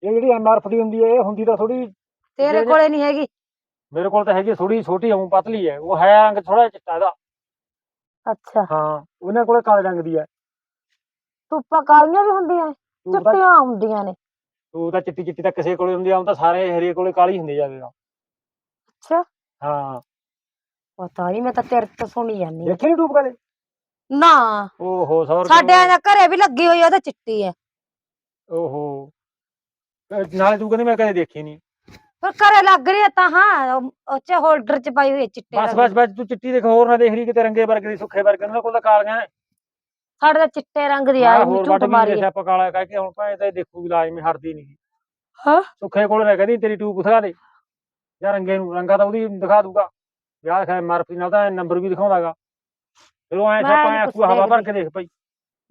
ਇਹ ਜਿਹੜੀ ਐਮ ਆਰ ਐਫ ਦੀ ਹੁੰਦੀ ਹੈ ਇਹ ਹੁੰਦੀ ਤਾਂ ਥੋੜੀ ਤੇਰੇ ਕੋਲੇ ਨਹੀਂ ਹੈਗੀ। ਮੇਰੇ ਕੋਲ ਤਾਂ ਹੈਗੀ ਥੋੜੀ ਛੋਟੀ ਹੂੰ ਪਤਲੀ ਹੈ ਉਹ ਹੈ ਰੰਗ ਥੋੜਾ ਚਿੱਟਾ ਦਾ ਅੱਛਾ। ਹਾਂ ਉਹਨਾਂ ਕੋਲੇ ਕਾਲੇ ਰੰਗ ਦੀ ਹੈ ਧੁੱਪਾਂ ਕਾਲੀਆਂ ਵੀ ਹੁੰਦੀਆਂ ਚਿੱਟੀਆਂ ਹੁੰਦੀਆਂ ਨੇ। ਤੂੰ ਤਾਂ ਚਿੱਟੀ ਚਿੱਟੀ ਤਾਂ ਕਿਸੇ ਕੋਲੇ ਹੁੰਦੀ ਆ ਉਹ ਤਾਂ ਸਾਰੇ ਹਰੇ ਕੋਲੇ ਕਾਲੀ ਹੁੰਦੀ ਜਾਵੇਗਾ। ਅੱਛਾ। ਹਾਂ। ਪਤਾ ਨਹੀਂ ਮੈਂ ਤਾਂ ਤੇਰੇ ਤੋਂ ਸੁਣੀ ਜਾਂਦੀ। ਦੇਖੀ ਨੀ ਟੂਬ ਕਦੇ? ਨਾ। ਓਹੋ 100 ਸਾਡੇ ਆ ਘਰੇ ਵੀ ਲੱਗੀ ਹੋਈ ਆ, ਉਹ ਤਾਂ ਚਿੱਟੀ ਹੈ ਓਹੋ। ਅਹ ਨਾਲੇ ਤੂੰ ਕਹਿੰਦੀ ਮੈਂ ਕਦੇ ਦੇਖੀ ਨਹੀਂ ਪਰ ਘਰੇ ਲੱਗ ਰਹੀ ਤਾਂ ਹਾਂ ਉਹ- ਉਹ ਚ ਹੋਲਡਰ ਚ ਪਾਈ ਹੋਈ ਹੈ ਚਿੱਟੇ ਬਸ ਰੰਗ ਬਸ ਦੀ। ਬਸ ਤੂੰ ਚਿੱਟੀ ਦੇਖ ਹੋਰ ਨਾ ਦੇਖ ਰਹੀ ਕਿਤੇ ਰੰਗੇ ਵਰਗੇ ਦੀ ਸੁੱਖੇ ਵਰਗੇ ਉਹਨਾਂ ਕੋਲ ਤਾਂ ਕਾਲੀਆਂ ਨੇ ਸਾਡੇ ਤਾਂ ਚਿੱਟੇ ਰੰਗ ਦੀ ਮੈਂ ਆਈ ਹੋਰ ਝੂਠ ਵੱਟ ਵੀ ਹੈ। ਸਿਆਪਾ ਕਾਲਾ ਕਹਿ ਕੇ ਹੁਣ ਭਾਵੇਂ ਤਾਂ ਇਹ ਦੇਖੂਗੀ ਲਾਜ਼ਮੀ ਹਟਦੀ ਨਹੀਂ ਹਾਂ। ਸੁੱਖੇ ਕੋਲ ਨਾ ਕਹਿੰਦੀ ਤੇਰੀ ਦਿਖਾ ਦੇ। ਜਾਂ ਰੰਗੇ ਨੂੰ ਰੰਗਾ ਤਾਂ ਉਹਦੀ ਦਿਖਾ ਦੂਗਾ ਵਿਆਹ ਖੈ ਮਾਰਫੀ ਨਾਲ ਤਾਂ ਨੰਬਰ ਵੀ ਦਿਖਾਉਂਦਾਗਾ ਫਿਰ ਉਹ ਐ ਨੀ ਐ ਆਖੂ ਹਵਾ ਭਰ। ਕੇ ਦੇਖ ਭਾਈ।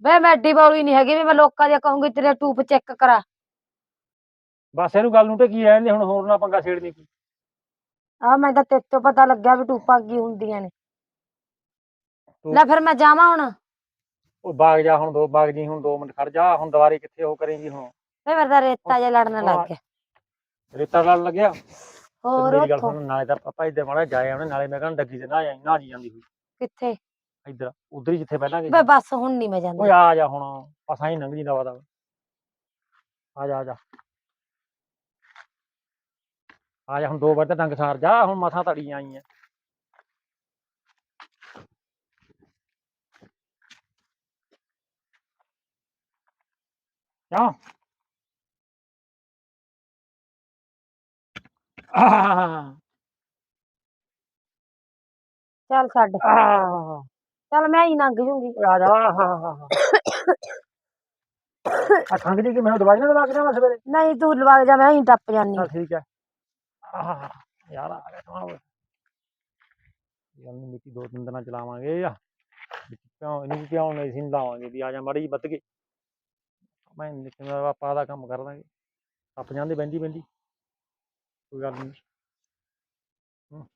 ਵੇ ਮੈਂ ਐਡੀ ਬੌਲੀ ਨਹੀਂ ਹੈਗੀ ਵੀ ਮੈਂ ਲੋਕਾਂ ਦੀ ਕਹੂੰਗੀ ਤੇਰੇ ਟੂਪ ਚੈੱਕ ਕਰਾ। ਬਸ ਇਹਨੂੰ ਗੱਲ ਨੂੰ ਟਕੀ ਰਹਿਣ ਦੇ ਹੁਣ ਹੋਰ ਨਾ ਪੰਗਾ ਛੇੜਨੀ ਕੋਈ। ਆ ਮੈਂ ਤਾਂ ਤੇਰੇ ਤੋਂ ਪਤਾ ਲੱਗਿਆ ਵੀ ਟੂਪਾਂ ਕੀ ਹੁੰਦੀਆਂ ਨੇ। ਲੈ ਫਿਰ ਮੈਂ ਜਾਵਾਂ ਹੁਣ। ਉਹ ਬਾਗ ਜਾ ਹੁਣ ਦੋ ਬਾਗ ਜੀ ਹੁਣ 2 ਮਿੰਟ ਖੜ ਜਾ ਹੁਣ ਦੁਬਾਰੇ ਕਿੱਥੇ ਉਹ ਕਰੇਂਗੀ ਹੁਣ। ਮੇਰੇ ਤਾਂ ਰੇਤਾ ਜਿਹਾ ਲੜਨ ਲੱਗ। ਗਿਆ। ਰੇਤਾ ਨਾਲ ਲੱਗਿਆ। ਹੋਰ ਮੇਰੀ ਗੱਲ ਉੱਥੋਂ? ਸੁਣ ਨਾਲੇ ਤਾਂ ਪਾਪਾ ਇੱਧਰ ਮਾੜਾ ਜਾਏ ਉਹਨੇ ਨਾਲੇ ਮੈਂ ਕਹਿੰਦਾ ਡੱਗੀ ਤੇ ਨਾ ਜਾਈ ਨਾ ਜੀ ਜਾਂਦੀ ਹੋਈ। ਕਿੱਥੇ? ਇੱਧਰ ਉਧਰ ਹੀ ਜਿੱਥੇ ਪਹਿਲਾਂ ਗਈ ਬਸ ਹੁਣ ਨਹੀਂ ਮੈਂ ਜਾਂਦੀ। ਓਏ ਆ ਜਾ ਹੁਣ ਪਸਾਂ ਹੀ ਲੰਘ ਜਿੰਦਾ ਵਾਦਾ ਆ ਜਾ ਆ ਜਾ। ਆ ਜਾ ਹੁਣ ਦੋ ਵਾਰ ਤਾਂ ਡੰਗ ਸਾਰ ਜਾ ਹੁਣ ਮਸਾਂ ਤੜੀਆਂ ਆਈਆਂ ਕਿਉਂ ਆਹ। ਚੱਲ ਛੱਡ। ਆਹ। ਚੱਲ ਮੈਂ ਹੀ ਲੰਘ ਜੂੰਗੀ। ਓਏ ਆ ਜਾ ਆਹ ਆ ਖੰਗ ਜੀ ਕਿ ਮੈਨੂੰ ਦਵਾਈ ਨਾ ਦਵਾ ਕੇ ਸਵੇਰੇ? ਨਹੀਂ ਤੂੰ ਲਵਾ ਜਾ ਮੈਂ ਹੀ ਟੱਪ ਜਾਨੀ ਚੱਲ ਠੀਕ ਹੈ। ਆਹ ਯਾਰ ਆ ਗਿਆ ਹੋਇਆ ਯਾਨੀ ਮਿੱਟੀ ਦੋ ਤਿੰਨ ਦਿਨਾਂ ਚਲਾਵਾਂਗੇ। ਆ ਕਿਉਂ ਇਹਨੂੰ ਕਿਉਂ ਨਹੀਂ ਸੀ ਲਾਵਾਂਗੇ ਵੀ ਆ ਜਾ ਮੜੀ ਵੱਧ ਕੇ। ਮੈਂ ਆਪਾਂ ਦਾ ਕੰਮ ਕਰ ਦਾਂਗੇ ਟੱਪ ਜਾਂਦੇ ਬੈਂਦੀ ਬੈਂਦੀ ਕੋਈ ਗੱਲ ਨਹੀਂ ਹੂੰ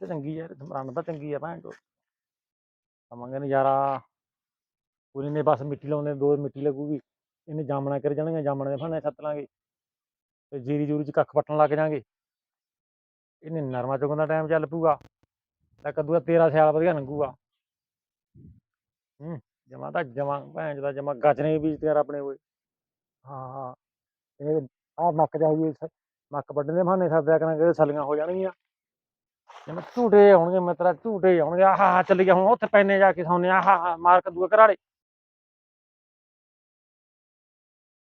ਤਾਂ ਚੰਗੀ ਯਾਰ ਰੰਨ ਤਾਂ ਚੰਗੀ ਆ ਭੈਣ ਚੋ ਆਵਾਂਗੇ ਨਜ਼ਾਰਾ। ਪੂਰੀ ਨੇ ਬਸ ਮਿੱਟੀ ਲਾਉਂਦੇ ਦੋ ਮਿੱਟੀ ਲੱਗੂਗੀ। ਇਹਨੇ ਜਾਮਣਾ ਕਰ ਜਾਣਗੀਆਂ, ਜਾਮਣੇ ਦੇ ਫਾਨੇ ਸੱਤ ਲਾਂਗੇ। ਤੇ ਜੀਰੀ ਜੂਰੀ ਚ ਕੱਖ ਪੱਟਣ ਲੱਗ ਜਾਾਂਗੇ। ਇਹਨੇ ਨਰਮਾ ਚੁਗਣ ਦਾ ਟਾਈਮ ਚੱਲ ਪੂਗਾ ਤਾਂ ਕੱਦੂਆ ਤੇਰਾ ਸਿਆਲ ਵਧੀਆ ਲੰਘੂਗਾ। ਹੂੰ, ਜਮਾ ਤਾਂ ਜਮਾ, ਭੈਣ ਦਾ ਜਮਾ ਗਾਜਰੇ ਵੀ ਤਿਆਰ ਆਪਣੇ ਕੋਲ ਹਾਂ ਹਾਂ। ਇਹ ਆ ਮੱਕ ਜਾਈ ਮੱਕ ਵੱਢਣ ਦੇ ਬਹਾਨੇ ਸਰਦਿਆ ਕਰਾਂਗੇ ਸਲੀਆਂ ਹੋ ਜਾਣਗੀਆਂ। ਜਿਵੇਂ ਝੂਟੇ ਆਉਣਗੇ, ਮੈਂ ਤੇਰਾ ਝੂਟੇ ਆਉਣਗੇ, ਆਹ ਹਾ ਚੱਲ ਗਿਆ, ਹੁਣ ਉੱਥੇ ਪੈਨੇ ਜਾ ਕੇ ਸੌਨੇ ਆਹ ਹਾ ਮਾਰ ਕੱਦੂਆ ਘਰਾੜੇ।